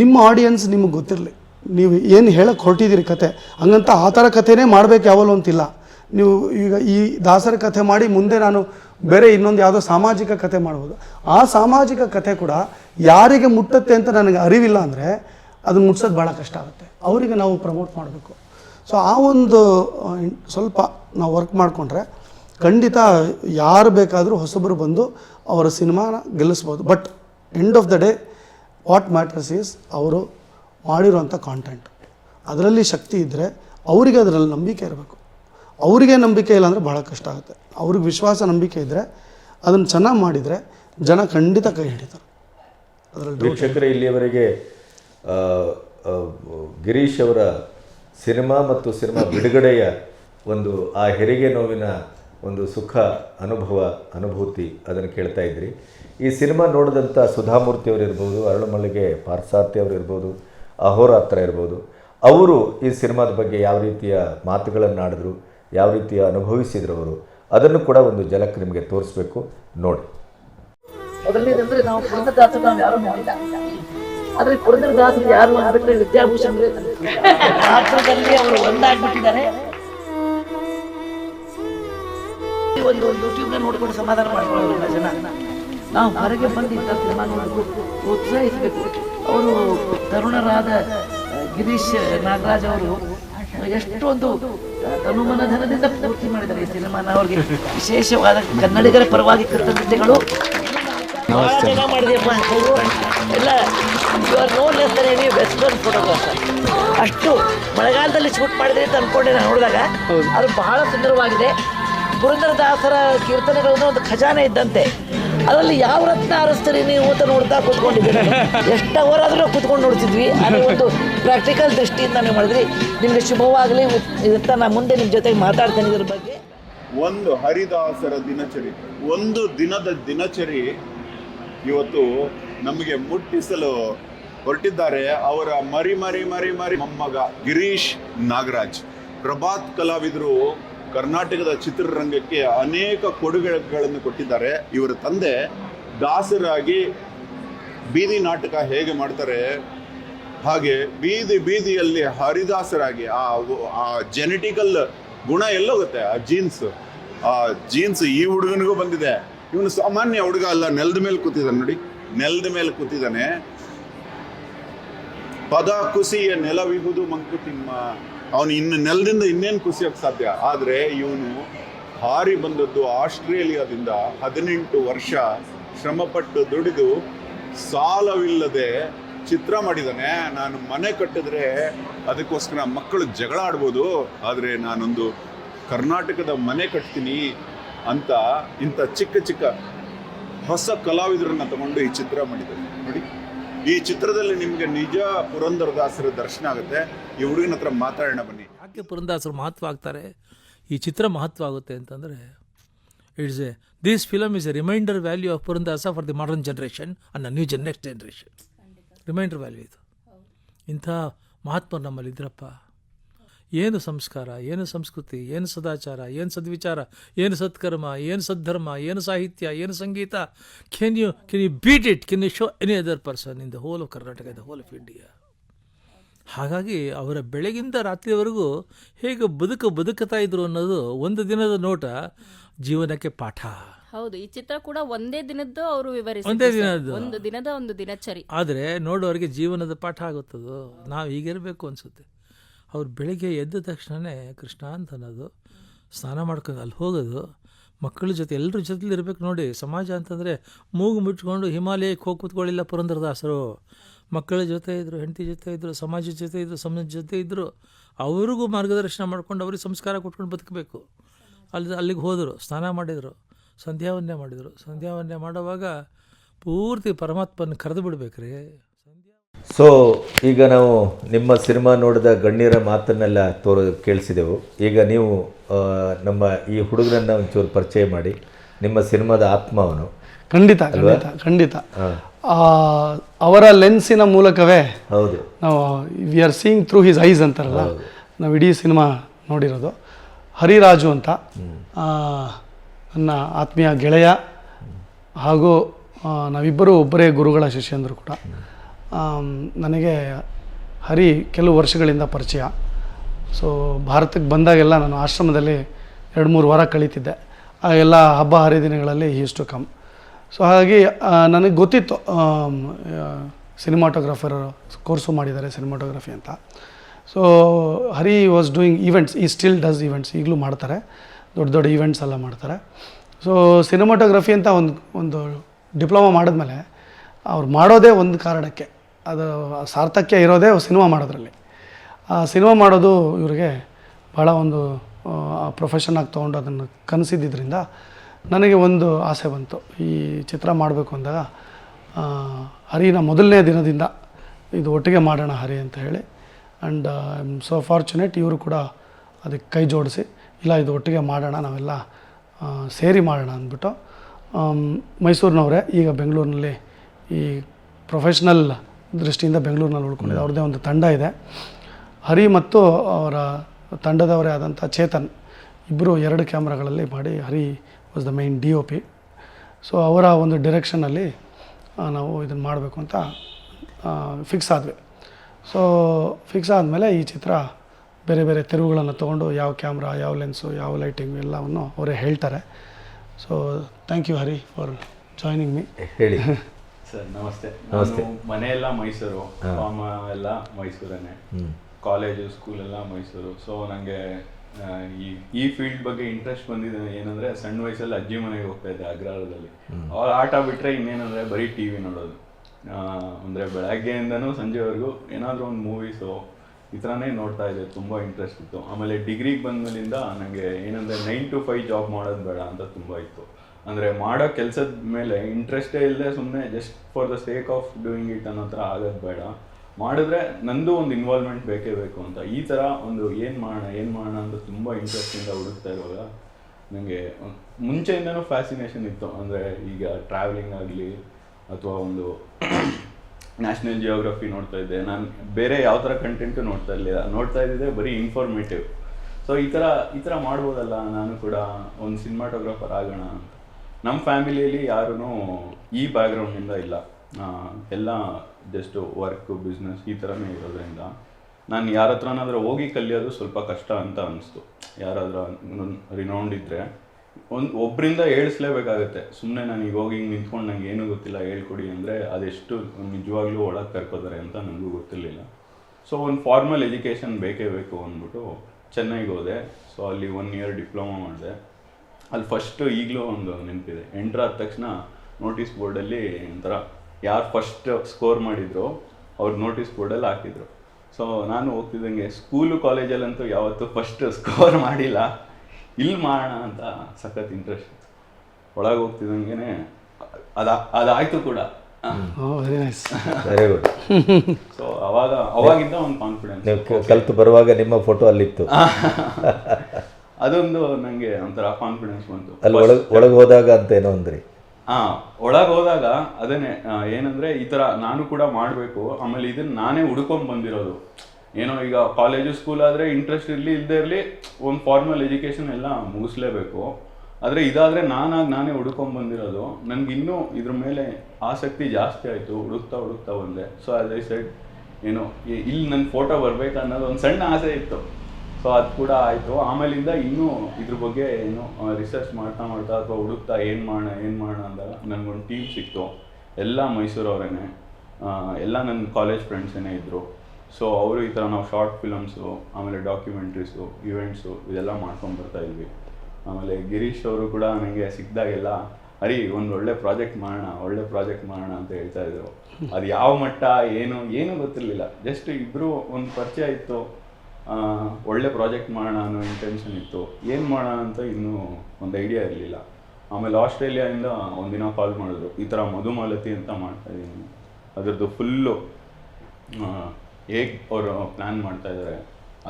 ನಿಮ್ಮ ಆಡಿಯನ್ಸ್ ನಿಮಗೆ ಗೊತ್ತಿರಲಿ. ನೀವು ಏನು ಹೇಳಕ್ಕೆ ಹೊರಟಿದ್ದೀರಿ ಕತೆ ಹಂಗಂತ ಆ ಥರ ಕಥೆನೇ ಮಾಡಬೇಕು ಯಾವಲ್ಲೂ ಅಂತಿಲ್ಲ. ನೀವು ಈಗ ಈ ದಾಸರ ಕಥೆ ಮಾಡಿ ಮುಂದೆ ನಾನು ಬೇರೆ ಇನ್ನೊಂದು ಯಾವುದೋ ಸಾಮಾಜಿಕ ಕಥೆ ಮಾಡ್ಬೋದು. ಆ ಸಾಮಾಜಿಕ ಕಥೆ ಕೂಡ ಯಾರಿಗೆ ಮುಟ್ಟತ್ತೆ ಅಂತ ನನಗೆ ಅರಿವಿಲ್ಲ ಅಂದರೆ ಅದನ್ನು ಮುಟ್ಸೋದು ಭಾಳ ಕಷ್ಟ ಆಗುತ್ತೆ. ಅವರಿಗೆ ನಾವು ಪ್ರಮೋಟ್ ಮಾಡಬೇಕು. ಸೊ ಆ ಒಂದು ಸ್ವಲ್ಪ ನಾವು ವರ್ಕ್ ಮಾಡಿಕೊಂಡ್ರೆ ಖಂಡಿತ ಯಾರು ಬೇಕಾದರೂ ಹೊಸಬರು ಬಂದು ಅವರ ಸಿನಿಮಾನ ಗೆಲ್ಲಿಸ್ಬೋದು. But end of the day what matters is ಅವರು ಮಾಡಿರುವಂಥ ಕಾಂಟೆಂಟ್ ಅದರಲ್ಲಿ ಶಕ್ತಿ ಇದ್ದರೆ ಅವರಿಗೆ ಅದರಲ್ಲಿ ನಂಬಿಕೆ ಇರಬೇಕು. ಅವರಿಗೆ ನಂಬಿಕೆ ಇಲ್ಲ ಅಂದರೆ ಭಾಳ ಕಷ್ಟ ಆಗುತ್ತೆ. ಅವ್ರಿಗೆ ವಿಶ್ವಾಸ, ನಂಬಿಕೆ ಇದ್ದರೆ ಅದನ್ನು ಚೆನ್ನಾಗಿ ಮಾಡಿದರೆ ಜನ ಖಂಡಿತ ಕೈ ಹಿಡಿತಾರೆ. ಅದರಲ್ಲಿ ವೀಕ್ಷಕರೇ, ಇಲ್ಲಿಯವರೆಗೆ ಗಿರೀಶ್ ಅವರ ಸಿನಿಮಾ ಮತ್ತು ಸಿನಿಮಾ ಬಿಡುಗಡೆಯ ಒಂದು ಆ ಹೆರಿಗೆ ನೋವಿನ ಒಂದು ಸುಖ, ಅನುಭವ, ಅನುಭೂತಿ ಅದನ್ನು ಕೇಳ್ತಾ ಇದ್ರಿ ಈ ಸಿನಿಮಾ ನೋಡಿದಂಥ ಸುಧಾಮೂರ್ತಿ ಅವರು ಇರ್ಬೋದು ಅರಳುಮಲ್ಲಿಗೆ ಪಾರ್ಸಾರ್ಥಿ ಅವರು ಇರ್ಬೋದು, ಅಹೋರಾತ್ರ ಇರ್ಬೋದು, ಅವರು ಈ ಸಿನಿಮಾದ ಬಗ್ಗೆ ಯಾವ ರೀತಿಯ ಮಾತುಗಳನ್ನು ಆಡಿದ್ರು, ಯಾವ ರೀತಿಯ ಅನುಭವಿಸಿದ್ರು ಅವರು, ಅದನ್ನು ಕೂಡ ಒಂದು ಜಲಕ್ಕೆ ನಿಮಗೆ ತೋರಿಸ್ಬೇಕು. ನೋಡಿ. ಮೊದಲನೇದಂದ್ರೆ ನಾವು ಪುರಂದರದಾಸರು ನಾವು ಯಾರು ನೋಡಿಲ್ಲ. ಆದ್ರೆ ಪುರಂದರದಾಸರು ಯಾರು ಅಂದ್ಬಿಟ್ರೆ ವಿದ್ಯಾಭೂಷಣ ಪಾತ್ರದಲ್ಲಿ ಅವರು ಒಂದಾಗ್ಬಿಟ್ಟಿದ್ದಾರೆ. ಒಂದು ಯೂಟ್ಯೂಬ್ನ ನೋಡ್ಕೊಂಡು ಸಮಾಧಾನ ಮಾಡ್ಕೊಳ್ಳೋದಿಲ್ಲ ಜನ. ನಾವು ಹೊರಗೆ ಬಂದು ಇಂಥ ಸಿನಿಮಾ ನೋಡಬೇಕು ಪ್ರೋತ್ಸಾಹಿಸಬೇಕು. ಅವರು ತರುಣರಾದ ಗಿರೀಶ್ ನಾಗರಾಜ್ ಅವರು ಎಷ್ಟೊಂದು ತನುಮನಧನದಿಂದ ಪೂರ್ತಿ ಮಾಡಿದ್ದಾರೆ ಈ ಸಿನಿಮಾನ. ಅವ್ರಿಗೆ ವಿಶೇಷವಾದ ಕನ್ನಡಿಗರ ಪರವಾಗಿ ಕೃತಜ್ಞತೆಗಳು. ಮಾಡಿದ್ಯಪ್ಪ ಎಲ್ಲ you are no less than any western photographer ಅಷ್ಟು ಮಳೆಗಾಲದಲ್ಲಿ ಶೂಟ್ ಮಾಡಿದ್ರೆ ಅಂತ ಅಂದ್ಕೊಂಡೆ ನಾನು ನೋಡಿದಾಗ. ಅದು ಬಹಳ ಸುಂದರವಾಗಿದೆ. ಪುರಂದರದಾಸರ ಕೀರ್ತನೆಗಳನ್ನ ಒಂದು ಖಜಾನೆ ಇದ್ದಂತೆ. ಅದರಲ್ಲಿ ಯಾವ ರತ್ನ ಆರಿಸ್ತೀರಿ ನೀವು ಅಂತ ನೋಡ್ತಾ ಕೂತ್ಕೊಂಡಿದ್ದೀರಿ ಎಷ್ಟು ಅವರ್ ಆದರೂ ಕೂತ್ಕೊಂಡು ನೋಡ್ತಿದ್ವಿ. ಅದೇ ಒಂದು ಪ್ರಾಕ್ಟಿಕಲ್ ದೃಷ್ಟಿಯಿಂದ ನೀವು ಮಾಡಿದ್ರಿ. ನಿಮಗೆ ಶುಭವಾಗಲಿ. ಅಂತ ನಾನು ಮುಂದೆ ನಿಮ್ಮ ಜೊತೆಗೆ ಮಾತಾಡ್ತೇನೆ ಇದ್ರ ಬಗ್ಗೆ. ಒಂದು ಹರಿದಾಸರ ದಿನಚರಿ ಒಂದು ದಿನದ ದಿನಚರಿ ಇವತ್ತು ನಮಗೆ ಮುಟ್ಟಿಸಲು ಹೊರಟಿದ್ದಾರೆ ಅವರ ಮರಿ ಮರಿ ಮರಿ ಮರಿ ಮೊಮ್ಮಗ ಗಿರೀಶ್ ನಾಗರಾಜ್. ಪ್ರಭಾತ್ ಕಲಾವಿದರು ಕರ್ನಾಟಕದ ಚಿತ್ರರಂಗಕ್ಕೆ ಅನೇಕ ಕೊಡುಗೆಗಳನ್ನು ಕೊಟ್ಟಿದ್ದಾರೆ. ಇವರ ತಂದೆ ದಾಸರಾಗಿ ಬೀದಿ ನಾಟಕ ಹೇಗೆ ಮಾಡ್ತಾರೆ? ಹಾಗೆ ಬೀದಿ ಬೀದಿಯಲ್ಲಿ ಹರಿದಾಸರಾಗಿ ಆ ಆ ಜೆನೆಟಿಕಲ್ ಗುಣ ಎಲ್ಲೋಗುತ್ತೆ ಆ ಜೀನ್ಸ್ ಆ ಜೀನ್ಸ್ ಈ ಹುಡುಗನಿಗೂ ಬಂದಿದೆ. ಇವನು ಸಾಮಾನ್ಯ ಹುಡುಗ ಅಲ್ಲ, ನೆಲದ ಮೇಲೆ ಕೂತಿದ್ದಾನೆ ನೋಡಿ. ನೆಲದ ಮೇಲೆ ಕೂತಿದ್ದಾನೆ. ಪದ ಕುಸಿಯ ನೆಲವಿಹುದು ಮಂಕುತಿಮ್ಮ ಅವನು ಇನ್ನು ನೆಲದಿಂದ ಇನ್ನೇನು ಕುಸಿಯೋಕೆ ಸಾಧ್ಯ? ಆದರೆ ಇವನು ಹಾರಿ ಬಂದದ್ದು ಆಸ್ಟ್ರೇಲಿಯಾದಿಂದ ಹದಿನೆಂಟು ವರ್ಷ ಶ್ರಮಪಟ್ಟು ದುಡಿದು ಸಾಲವಿಲ್ಲದೆ ಚಿತ್ರ ಮಾಡಿದ್ದಾನೆ ನಾನು ಮನೆ ಕಟ್ಟಿದ್ರೆ ಅದಕ್ಕೋಸ್ಕರ ಮಕ್ಕಳು ಜಗಳ ಆಡ್ಬೋದು. ಆದರೆ ನಾನೊಂದು ಕರ್ನಾಟಕದ ಮನೆ ಕಟ್ತೀನಿ ಅಂತ ಇಂಥ ಚಿಕ್ಕ ಚಿಕ್ಕ ಹೊಸ ಕಲಾವಿದರನ್ನ ತಗೊಂಡು ಈ ಚಿತ್ರ ಮಾಡಿದ್ದಾರೆ. ನೋಡಿ ಈ ಚಿತ್ರದಲ್ಲಿ ನಿಮಗೆ ನಿಜ ಪುರಂದರದಾಸರ ದರ್ಶನ ಆಗುತ್ತೆ. ಈ ಹುಡುಗನ ಹತ್ರ ಮಾತಾಡೋಣ ಬನ್ನಿ. ಯಾಕೆ ಪುರಂದಾಸರು ಮಹತ್ವ ಆಗ್ತಾರೆ? ಈ ಚಿತ್ರ ಮಹತ್ವ ಆಗುತ್ತೆ ಅಂತಂದರೆ it's a this film is a reminder value of Purandasa for the modern generation and new gen next generation reminder value ಇದು. ಇಂಥ ಮಹತ್ವ ನಮ್ಮಲ್ಲಿ ಇದ್ರಪ್ಪ. ಏನು ಸಂಸ್ಕಾರ ಏನು ಸಂಸ್ಕೃತಿ ಏನು ಸದಾಚಾರ ಏನು ಸದ್ವಿಚಾರ ಏನು ಸತ್ಕರ್ಮ ಏನು ಸದ್ಧರ್ಮ ಏನು ಸಾಹಿತ್ಯ ಏನು ಸಂಗೀತ? Can you can you beat it can you show any other person in the whole of Karnataka the whole of India ಹಾಗಾಗಿ ಅವರ ಬೆಳಗಿಂದ ರಾತ್ರಿವರೆಗೂ ಹೇಗೆ ಬದುಕು ಬದುಕುತ್ತಾ ಇದ್ರು ಅನ್ನೋದು ಒಂದು ದಿನದ ನೋಟ ಜೀವನಕ್ಕೆ ಪಾಠ. ಹೌದು ಈ ಚಿತ್ರ ಕೂಡ ಒಂದೇ ದಿನದ್ದು ಅವರು ವಿವರಿಸಿ ಒಂದೇ. ದಿನದ್ದು. ಒಂದು ದಿನದ ಒಂದು ದಿನಚರಿ. ಆದರೆ ನೋಡೋರಿಗೆ ಜೀವನದ ಪಾಠ ಆಗುತ್ತದು. ನಾವು ಹೀಗಿರಬೇಕು ಅನಿಸುತ್ತೆ. ಅವ್ರು ಬೆಳಿಗ್ಗೆ ಎದ್ದ ತಕ್ಷಣವೇ ಕೃಷ್ಣ ಅಂತ ಅನ್ನೋದು, ಸ್ನಾನ ಮಾಡ್ಕೊಂಡು ಅಲ್ಲಿ ಹೋಗೋದು, ಮಕ್ಕಳ ಜೊತೆ ಎಲ್ಲರ ಜೊತೆಲಿ ಇರಬೇಕು ನೋಡಿ. ಸಮಾಜ ಅಂತಂದರೆ ಮೂಗು ಮುಚ್ಕೊಂಡು ಹಿಮಾಲಯಕ್ಕೆ ಹೋಗಿ ಕೂತ್ಕೊಳ್ಳಿಲ್ಲ ಪುರಂದರದಾಸರು. ಮಕ್ಕಳ ಜೊತೆ ಇದ್ದರು ಹೆಂಡತಿ ಜೊತೆ ಇದ್ದರು ಸಮಾಜದ ಜೊತೆ ಇದ್ದರು ಸಮಾಜದ ಜೊತೆ ಇದ್ದರು ಅವ್ರಿಗೂ ಮಾರ್ಗದರ್ಶನ ಮಾಡ್ಕೊಂಡು ಅವ್ರಿಗೆ ಸಂಸ್ಕಾರ ಕೊಟ್ಕೊಂಡು ಬದುಕಬೇಕು. ಅಲ್ಲಿ, ಅಲ್ಲಿಗೆ ಹೋದರು, ಸ್ನಾನ ಮಾಡಿದರು, ಸಂಧ್ಯಾವನ್ನೇ ಮಾಡಿದರು. ಸಂಧ್ಯಾವನ್ನೇ ಮಾಡುವಾಗ ಪೂರ್ತಿ ಪರಮಾತ್ಮನ ಕರೆದು ಬಿಡ್ಬೇಕ್ರಿ. ಸೊ ಈಗ ನಾವು ನಿಮ್ಮ ಸಿನಿಮಾ ನೋಡಿದ ಗಣ್ಯರ ಮಾತನ್ನೆಲ್ಲ ತೋರ ಕೇಳಿಸಿದೆವು. ಈಗ ನೀವು ನಮ್ಮ ಈ ಹುಡುಗರನ್ನ ಒಂಚೂರು ಪರಿಚಯ ಮಾಡಿ. ನಿಮ್ಮ ಸಿನಿಮಾದ ಆತ್ಮವನು ಖಂಡಿತ ಖಂಡಿತ ಖಂಡಿತ. ಅವರ ಲೆನ್ಸಿನ ಮೂಲಕವೇ ಹೌದು. ನಾವು we are seeing through his eyes ಅಂತಾರಲ್ಲ ನಾವು ಇಡೀ ಸಿನಿಮಾ ನೋಡಿರೋದು. ಹರಿರಾಜು ಅಂತ ನನ್ನ ಆತ್ಮೀಯ ಗೆಳೆಯ ಹಾಗೂ ನಾವಿಬ್ಬರು ಒಬ್ಬರೇ ಗುರುಗಳ ಶಿಷ್ಯಂದರು ಕೂಡ. ನನಗೆ ಹರಿ ಕೆಲವು ವರ್ಷಗಳಿಂದ ಪರಿಚಯ. ಸೊ ಭಾರತಕ್ಕೆ ಬಂದಾಗೆಲ್ಲ ನಾನು ಆಶ್ರಮದಲ್ಲಿ ಎರಡು ಮೂರು ವಾರ ಕಳೀತಿದ್ದೆ. ಆ ಎಲ್ಲ ಹಬ್ಬ ಹರಿದಿನಗಳಲ್ಲಿ ಈಸ್ ಟು ಕಮ್ ಸೊ ಹಾಗಾಗಿ ನನಗೆ ಗೊತ್ತಿತ್ತು ಸಿನಿಮಾಟೋಗ್ರಾಫರ್ ಕೋರ್ಸು ಮಾಡಿದ್ದಾರೆ ಸಿನಿಮಾಟೋಗ್ರಫಿ ಅಂತ. So Hari was doing events ಈ ಸ್ಟಿಲ್ ಡಸ್ ಈವೆಂಟ್ಸ್ ಈಗಲೂ ಮಾಡ್ತಾರೆ. ದೊಡ್ಡ ದೊಡ್ಡ ಈವೆಂಟ್ಸ್ ಎಲ್ಲ ಮಾಡ್ತಾರೆ. ಸೊ ಸಿನಿಮಾಟೋಗ್ರಫಿ ಅಂತ ಒಂದು ಒಂದು ಡಿಪ್ಲೊಮಾ ಮಾಡಿದ್ಮೇಲೆ, ಅವ್ರು ಮಾಡೋದೇ ಒಂದು ಕಾರಣಕ್ಕೆ. ಅದು ಸಾರ್ಥಕ್ಯ ಇರೋದೇ ಸಿನಿಮಾ ಮಾಡೋದ್ರಲ್ಲಿ. ಆ ಸಿನಿಮಾ ಮಾಡೋದು ಇವರಿಗೆ ಭಾಳ ಒಂದು ಪ್ರೊಫೆಷನ್ನಾಗಿ ತೊಗೊಂಡು ಅದನ್ನು ಕನಸಿದ್ದರಿಂದ ನನಗೆ ಒಂದು ಆಸೆ ಬಂತು. ಈ ಚಿತ್ರ ಮಾಡಬೇಕು ಅಂದಾಗ ಹರಿನ ಮೊದಲನೇ ದಿನದಿಂದ ಇದು ಒಟ್ಟಿಗೆ ಮಾಡೋಣ ಹರಿ ಅಂತ ಹೇಳಿ and I am so fortunate ಇವರು ಕೂಡ ಅದಕ್ಕೆ ಕೈ ಜೋಡಿಸಿ, ಇಲ್ಲ ಇದು ಒಟ್ಟಿಗೆ ಮಾಡೋಣ, ನಾವೆಲ್ಲ ಸೇರಿ ಮಾಡೋಣ ಅಂದ್ಬಿಟ್ಟು ಮೈಸೂರಿನವರೇ, ಈಗ ಬೆಂಗಳೂರಿನಲ್ಲಿ ಈ ಪ್ರೊಫೆಷ್ನಲ್ ದೃಷ್ಟಿಯಿಂದ ಬೆಂಗಳೂರಿನಲ್ಲಿ ಉಳ್ಕೊಂಡಿದೆ ಅವ್ರದ್ದೇ ಒಂದು ತಂಡ ಇದೆ. ಹರಿ ಮತ್ತು ಅವರ ತಂಡದವರೇ ಆದಂಥ ಚೇತನ್ ಇಬ್ಬರು ಎರಡು ಕ್ಯಾಮ್ರಾಗಳಲ್ಲಿ ಮಾಡಿ Hari was the main D O P so ಅವರ ಒಂದು ಡಿರೆಕ್ಷನಲ್ಲಿ ನಾವು ಇದನ್ನು ಮಾಡಬೇಕು ಅಂತ ಫಿಕ್ಸ್ ಆದ್ವಿ. ಸೊ ಫಿಕ್ಸ್ ಆದಮೇಲೆ ಈ ಚಿತ್ರ ಬೇರೆ ಬೇರೆ ತಿರುವುಗಳನ್ನು ತೊಗೊಂಡು ಯಾವ ಕ್ಯಾಮ್ರಾ ಯಾವ ಲೆನ್ಸು ಯಾವ ಲೈಟಿಂಗ್ ಎಲ್ಲವನ್ನು ಅವರೇ ಹೇಳ್ತಾರೆ. So thank you Hari for joining me ಹೇಳಿ. ಸರ್ ನಮಸ್ತೆ. ನಮಸ್ತೆ. ಮನೆ ಮನೆಯೆಲ್ಲ ಮೈಸೂರು ಅಮ್ಮ ಎಲ್ಲ ಮೈಸೂರನ್ನೇ. ಕಾಲೇಜು ಸ್ಕೂಲ್ ಎಲ್ಲ ಮೈಸೂರು ಸೊ ನನಗೆ ಈ ಈ ಫೀಲ್ಡ್ ಬಗ್ಗೆ ಇಂಟ್ರೆಸ್ಟ್ ಬಂದಿದೆ ಏನಂದ್ರೆ ಸಣ್ಣ ವಯಸ್ಸಲ್ಲಿ ಅಜ್ಜಿ ಮನೆಗೆ ಹೋಗ್ತಾ ಇದ್ದೆ ಅಗ್ರಹಾರದಲ್ಲಿ ಅವ್ರ ಆಟ ಬಿಟ್ರೆ ಇನ್ನೇನಂದ್ರೆ ಬರೀ ಟಿ ವಿ ನೋಡೋದು. ಅಂದ್ರೆ ಬೆಳಗ್ಗೆಯಿಂದನೂ ಸಂಜೆವರೆಗೂ ಏನಾದರೂ ಒಂದು ಮೂವೀಸು ಈ ಥರನೇ ನೋಡ್ತಾ ಇದ್ದೆ. ತುಂಬ ಇಂಟ್ರೆಸ್ಟ್ ಇತ್ತು. ಆಮೇಲೆ ಡಿಗ್ರಿಗೆ ಬಂದ್ಮೇಲಿಂದ ನನಗೆ ಏನಂದ್ರೆ ನೈನ್ ಟು ಫೈವ್ ಜಾಬ್ ಮಾಡೋದು ಬೇಡ ಅಂತ ತುಂಬ ಇತ್ತು. ಅಂದರೆ ಮಾಡೋ ಕೆಲಸದ ಮೇಲೆ ಇಂಟ್ರೆಸ್ಟೇ ಇಲ್ಲದೆ ಸುಮ್ಮನೆ just for the sake of doing it ಅನ್ನೋ ಥರ ಆಗೋದು ಬೇಡ. ಮಾಡಿದ್ರೆ ನಂದು ಒಂದು ಇನ್ವಾಲ್ವ್ಮೆಂಟ್ ಬೇಕೇ ಬೇಕು ಅಂತ. ಈ ಥರ ಒಂದು ಏನು ಮಾಡೋಣ ಏನು ಮಾಡೋಣ ಅಂತ ತುಂಬ ಇಂಟ್ರೆಸ್ಟಿಂದ ಹುಡುಕ್ತಾ ಇರುವಾಗ ನನಗೆ ಮುಂಚೆಯಿಂದನೂ ಫ್ಯಾಸಿನೇಷನ್ ಇತ್ತು. ಅಂದರೆ ಈಗ ಟ್ರಾವೆಲಿಂಗ್ ಆಗಲಿ ಅಥವಾ ಒಂದು ನ್ಯಾಷನಲ್ ಜಿಯೋಗ್ರಫಿ ನೋಡ್ತಾ ಇದ್ದೆ. ನಾನು ಬೇರೆ ಯಾವ ಥರ ಕಂಟೆಂಟು ನೋಡ್ತಾ ಇರಲಿಲ್ಲ. ನೋಡ್ತಾ ಇದ್ದಿದ್ದೆ ಬರೀ ಇನ್ಫಾರ್ಮೇಟಿವ್ ಸೊ ಈ ಥರ ಈ ಥರ ಮಾಡ್ಬೋದಲ್ಲ? ನಾನು ಕೂಡ ಒಂದು ಸಿನಿಮಾಟೋಗ್ರಾಫರ್ ಆಗೋಣ ಅಂತ. ನಮ್ಮ ಫ್ಯಾಮಿಲಿಯಲ್ಲಿ ಯಾರೂ ಈ ಬ್ಯಾಕ್ಗ್ರೌಂಡಿಂದ ಇಲ್ಲ. ಎಲ್ಲ ಜಸ್ಟ್ ವರ್ಕ್ ಬಿಸ್ನೆಸ್ ಈ ಥರನೇ ಇರೋದ್ರಿಂದ ನಾನು ಯಾರ ಹತ್ರನಾದ್ರೂ ಹೋಗಿ ಕಲಿಯೋದು ಸ್ವಲ್ಪ ಕಷ್ಟ ಅಂತ ಅನಿಸ್ತು. ಯಾರಾದರೂ ರಿನೌಂಡ್ ಇದ್ದರೆ ಒಂದು ಒಬ್ಬರಿಂದ ಹೇಳಿಸ್ಲೇಬೇಕಾಗತ್ತೆ. ಸುಮ್ಮನೆ ನಾನು ಈಗ ಹೋಗಿ ಹಿಂಗೆ ನಿಂತ್ಕೊಂಡು ನಂಗೆ ಏನೂ ಗೊತ್ತಿಲ್ಲ ಹೇಳ್ಕೊಡಿ ಅಂದರೆ ಅದೆಷ್ಟು ನಿಜವಾಗ್ಲೂ ಒಳಗೆ ಕರ್ಕೋತಾರೆ ಅಂತ ನನಗೂ ಗೊತ್ತಿರಲಿಲ್ಲ. ಸೊ ಒಂದು ಫಾರ್ಮಲ್ ಎಜುಕೇಷನ್ ಬೇಕೇ ಬೇಕು ಅಂದ್ಬಿಟ್ಟು ಚೆನ್ನೈಗೆ ಹೋದೆ. ಸೊ ಅಲ್ಲಿ ಒನ್ ಇಯರ್ ಡಿಪ್ಲೊಮಾ ಮಾಡಿದೆ. ಅಲ್ಲಿ ಫಸ್ಟು ಈಗಲೂ ಒಂದು ನೆನಪಿದೆ. ಎಂಟ್ರ್ ಆದ ತಕ್ಷಣ ನೋಟಿಸ್ ಬೋರ್ಡಲ್ಲಿ ಒಂಥರ ಯಾರು ಫಸ್ಟ್ ಸ್ಕೋರ್ ಮಾಡಿದ್ರು ಅವ್ರು ನೋಟಿಸ್ ಬೋರ್ಡಲ್ಲಿ ಹಾಕಿದ್ರು. ಸೊ ನಾನು ಹೋಗ್ತಿದ್ದಂಗೆ ಸ್ಕೂಲು ಕಾಲೇಜಲ್ಲಂತೂ ಯಾವತ್ತೂ ಫಸ್ಟ್ ಸ್ಕೋರ್ ಮಾಡಿಲ್ಲ. ಇಲ್ಲಿ ಮಾಡೋಣ ಅಂತ ಸಖತ್ ಇಂಟ್ರೆಸ್ಟ್ ಇತ್ತು ಒಳಗೆ ಹೋಗ್ತಿದ್ದಂಗೆ ಅದ ಅದಾಯಿತು ಕೂಡ. Very nice very good so ಅವಾಗ ಅವಾಗಿಂದ ಒಂದು ಕಾನ್ಫಿಡೆನ್ಸ್ ನೀವು ಕಲ್ತು ಬರುವಾಗ ನಿಮ್ಮ ಫೋಟೋ ಅಲ್ಲಿತ್ತು. ಅದೊಂದು ನನಗೆ ಒಂಥರ ಕಾನ್ಫಿಡೆನ್ಸ್ ಬಂತು. ಅಲ್ಲಿ ಒಳಗೆ ಒಳಗೆ ಹೋದಾಗ ಅಂದ್ರಿ? ಹಾ ಒಳಗೆ ಹೋದಾಗ ಅದನ್ನೇ ಆ, ಏನಂದ್ರೆ ಈ ತರ ನಾನು ಕೂಡ ಮಾಡಬೇಕು ಆಮೇಲೆ ಇದನ್ನ ನಾನೇ ಹುಡ್ಕೊಂಡ್ ಬಂದಿರೋದು. ಏನೋ ಈಗ ಕಾಲೇಜು ಸ್ಕೂಲ್ ಆದ್ರೆ ಇಂಟ್ರೆಸ್ಟ್ ಇರಲಿ ಇಲ್ಲದೆ ಇರ್ಲಿ ಒಂದು ಫಾರ್ಮಲ್ ಎಜುಕೇಶನ್ ಎಲ್ಲ ಮುಗಿಸ್ಲೇಬೇಕು. ಆದ್ರೆ ಇದಾದ್ರೆ ನಾನಾಗಿ ನಾನೇ ಹುಡ್ಕೊಂಡ್ ಬಂದಿರೋದು. ನನ್ಗೆ ಇನ್ನೂ ಇದ್ರ ಮೇಲೆ ಆಸಕ್ತಿ ಜಾಸ್ತಿ ಆಯ್ತು ಹುಡುಕ್ತಾ ಹುಡುಕ್ತಾ ಬಂದೆ. ಸೊ ಆಸ್ ಐ ಸೈಡ್ ಏನೋ ಇ- ಇಲ್ಲಿ ನನ್ನ ಫೋಟೋ ಬರ್ಬೇಕನ್ನೋದು ಒಂದು ಸಣ್ಣ ಆಸೆ ಇತ್ತು. ಸೊ ಅದು ಕೂಡ ಆಯಿತು. ಆಮೇಲಿಂದ ಇನ್ನೂ ಇದ್ರ ಬಗ್ಗೆ ಏನು ರಿಸರ್ಚ್ ಮಾಡ್ತಾ ಮಾಡ್ತಾ ಅಥವಾ ಹುಡುಕ್ತಾ ಏನು ಮಾಡೋಣ ಏನು ಮಾಡೋಣ ಅಂದಾಗ ನನಗೊಂದು ಟೀಮ್ ಸಿಕ್ತು. ಎಲ್ಲ ಮೈಸೂರವರೇನೆ ಎಲ್ಲ ನನ್ನ ಕಾಲೇಜ್ ಫ್ರೆಂಡ್ಸೇನೆ ಇದ್ದರು ಸೊ ಅವರು ಈ ಥರ ನಾವು ಶಾರ್ಟ್ ಫಿಲಮ್ಸು ಆಮೇಲೆ ಡಾಕ್ಯುಮೆಂಟ್ರೀಸು ಇವೆಂಟ್ಸು ಇದೆಲ್ಲ ಮಾಡ್ಕೊಂಡು ಬರ್ತಾ ಇದ್ವಿ. ಆಮೇಲೆ ಗಿರೀಶ್ ಅವರು ಕೂಡ ನನಗೆ ಸಿಕ್ಕಿದಾಗೆಲ್ಲ ಅರಿ, ಒಂದು ಒಳ್ಳೆ ಪ್ರಾಜೆಕ್ಟ್ ಮಾಡೋಣ ಒಳ್ಳೆ ಪ್ರಾಜೆಕ್ಟ್ ಮಾಡೋಣ ಅಂತ ಹೇಳ್ತಾ ಇದ್ರು. ಅದು ಯಾವ ಮಟ್ಟ, ಏನು, ಏನೂ ಗೊತ್ತಿರಲಿಲ್ಲ. ಜಸ್ಟ್ ಇಬ್ಬರು ಒಂದು ಪರಿಚಯ ಇತ್ತು. ಒಳ್ಳೆ ಪ್ರಾಜೆಕ್ಟ್ ಮಾಡೋಣ ಅನ್ನೋ ಇಂಟೆನ್ಷನ್ ಇತ್ತು. ಏನು ಮಾಡೋಣ ಅಂತ ಇನ್ನೂ ಒಂದು ಐಡಿಯಾ ಇರಲಿಲ್ಲ. ಆಮೇಲೆ ಆಸ್ಟ್ರೇಲಿಯಾದಿಂದ ಒಂದಿನ ಕಾಲ್ ಮಾಡಿದ್ರು. ಈ ಥರ ಮಧುಮಾಲತಿ ಅಂತ ಮಾಡ್ತಾ ಇದ್ದೀನಿ ಅದರದ್ದು ಫುಲ್ಲು ಹೇಗೆ ಅವರು ಪ್ಲ್ಯಾನ್ ಮಾಡ್ತಾ ಇದ್ದಾರೆ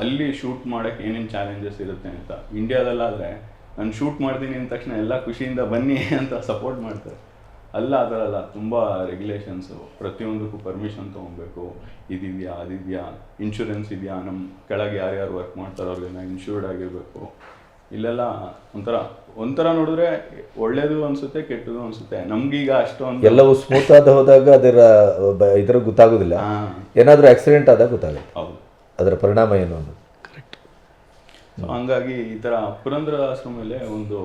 ಅಲ್ಲಿ ಶೂಟ್ ಮಾಡೋಕ್ಕೆ ಏನೇನು ಚಾಲೆಂಜಸ್ ಇರುತ್ತೆ ಅಂತ. ಇಂಡಿಯಾದಲ್ಲಾದರೆ ನಾನು ಶೂಟ್ ಮಾಡ್ತೀನಿ ಅಂದ ತಕ್ಷಣ ಎಲ್ಲ ಖುಷಿಯಿಂದ ಬನ್ನಿ ಅಂತ ಸಪೋರ್ಟ್ ಮಾಡ್ತಾರೆ. ಅಲ್ಲ ಅದರಲ್ಲ ಥರ ಅಲ್ಲ ತುಂಬ ರೆಗ್ಯುಲೇಷನ್ಸು ಪ್ರತಿಯೊಂದಕ್ಕೂ ಪರ್ಮಿಷನ್ ತೊಗೊಬೇಕು. ಇದಿದೆಯಾ ಅದಿದೆಯಾ ಇನ್ಶೂರೆನ್ಸ್ ಇದೆಯಾ ನಮ್ಮ ಕೆಳಗೆ ಯಾರ್ಯಾರು ವರ್ಕ್ ಮಾಡ್ತಾರೋ ಅವ್ರಿಗೆಲ್ಲ ಇನ್ಶೂರ್ಡ್ ಆಗಿರಬೇಕು. ಇಲ್ಲೆಲ್ಲ ಒಂಥರ ಒಂಥರ ನೋಡಿದ್ರೆ ಒಳ್ಳೇದು ಅನ್ಸುತ್ತೆ ಕೆಟ್ಟದು ಅನಿಸುತ್ತೆ. ಈಗ ಅಷ್ಟೊಂದು ಎಲ್ಲವೂ ಸ್ಮೂತ್ ಆದ ಹೋದಾಗ ಅದರ ಇದರ ಗೊತ್ತಾಗೋದಿಲ್ಲ. ಏನಾದರೂ ಆಕ್ಸಿಡೆಂಟ್ ಆದಾಗ ಗೊತ್ತಾಗುತ್ತೆ. ಹೌದು. ಅದರ ಪರಿಣಾಮ ಏನು ಅನ್ನೋದು. ಸೊ ಹಂಗಾಗಿ ಈ ಥರ ಪುರಂದರದಾಸರ ಮೇಲೆ ಒಂದು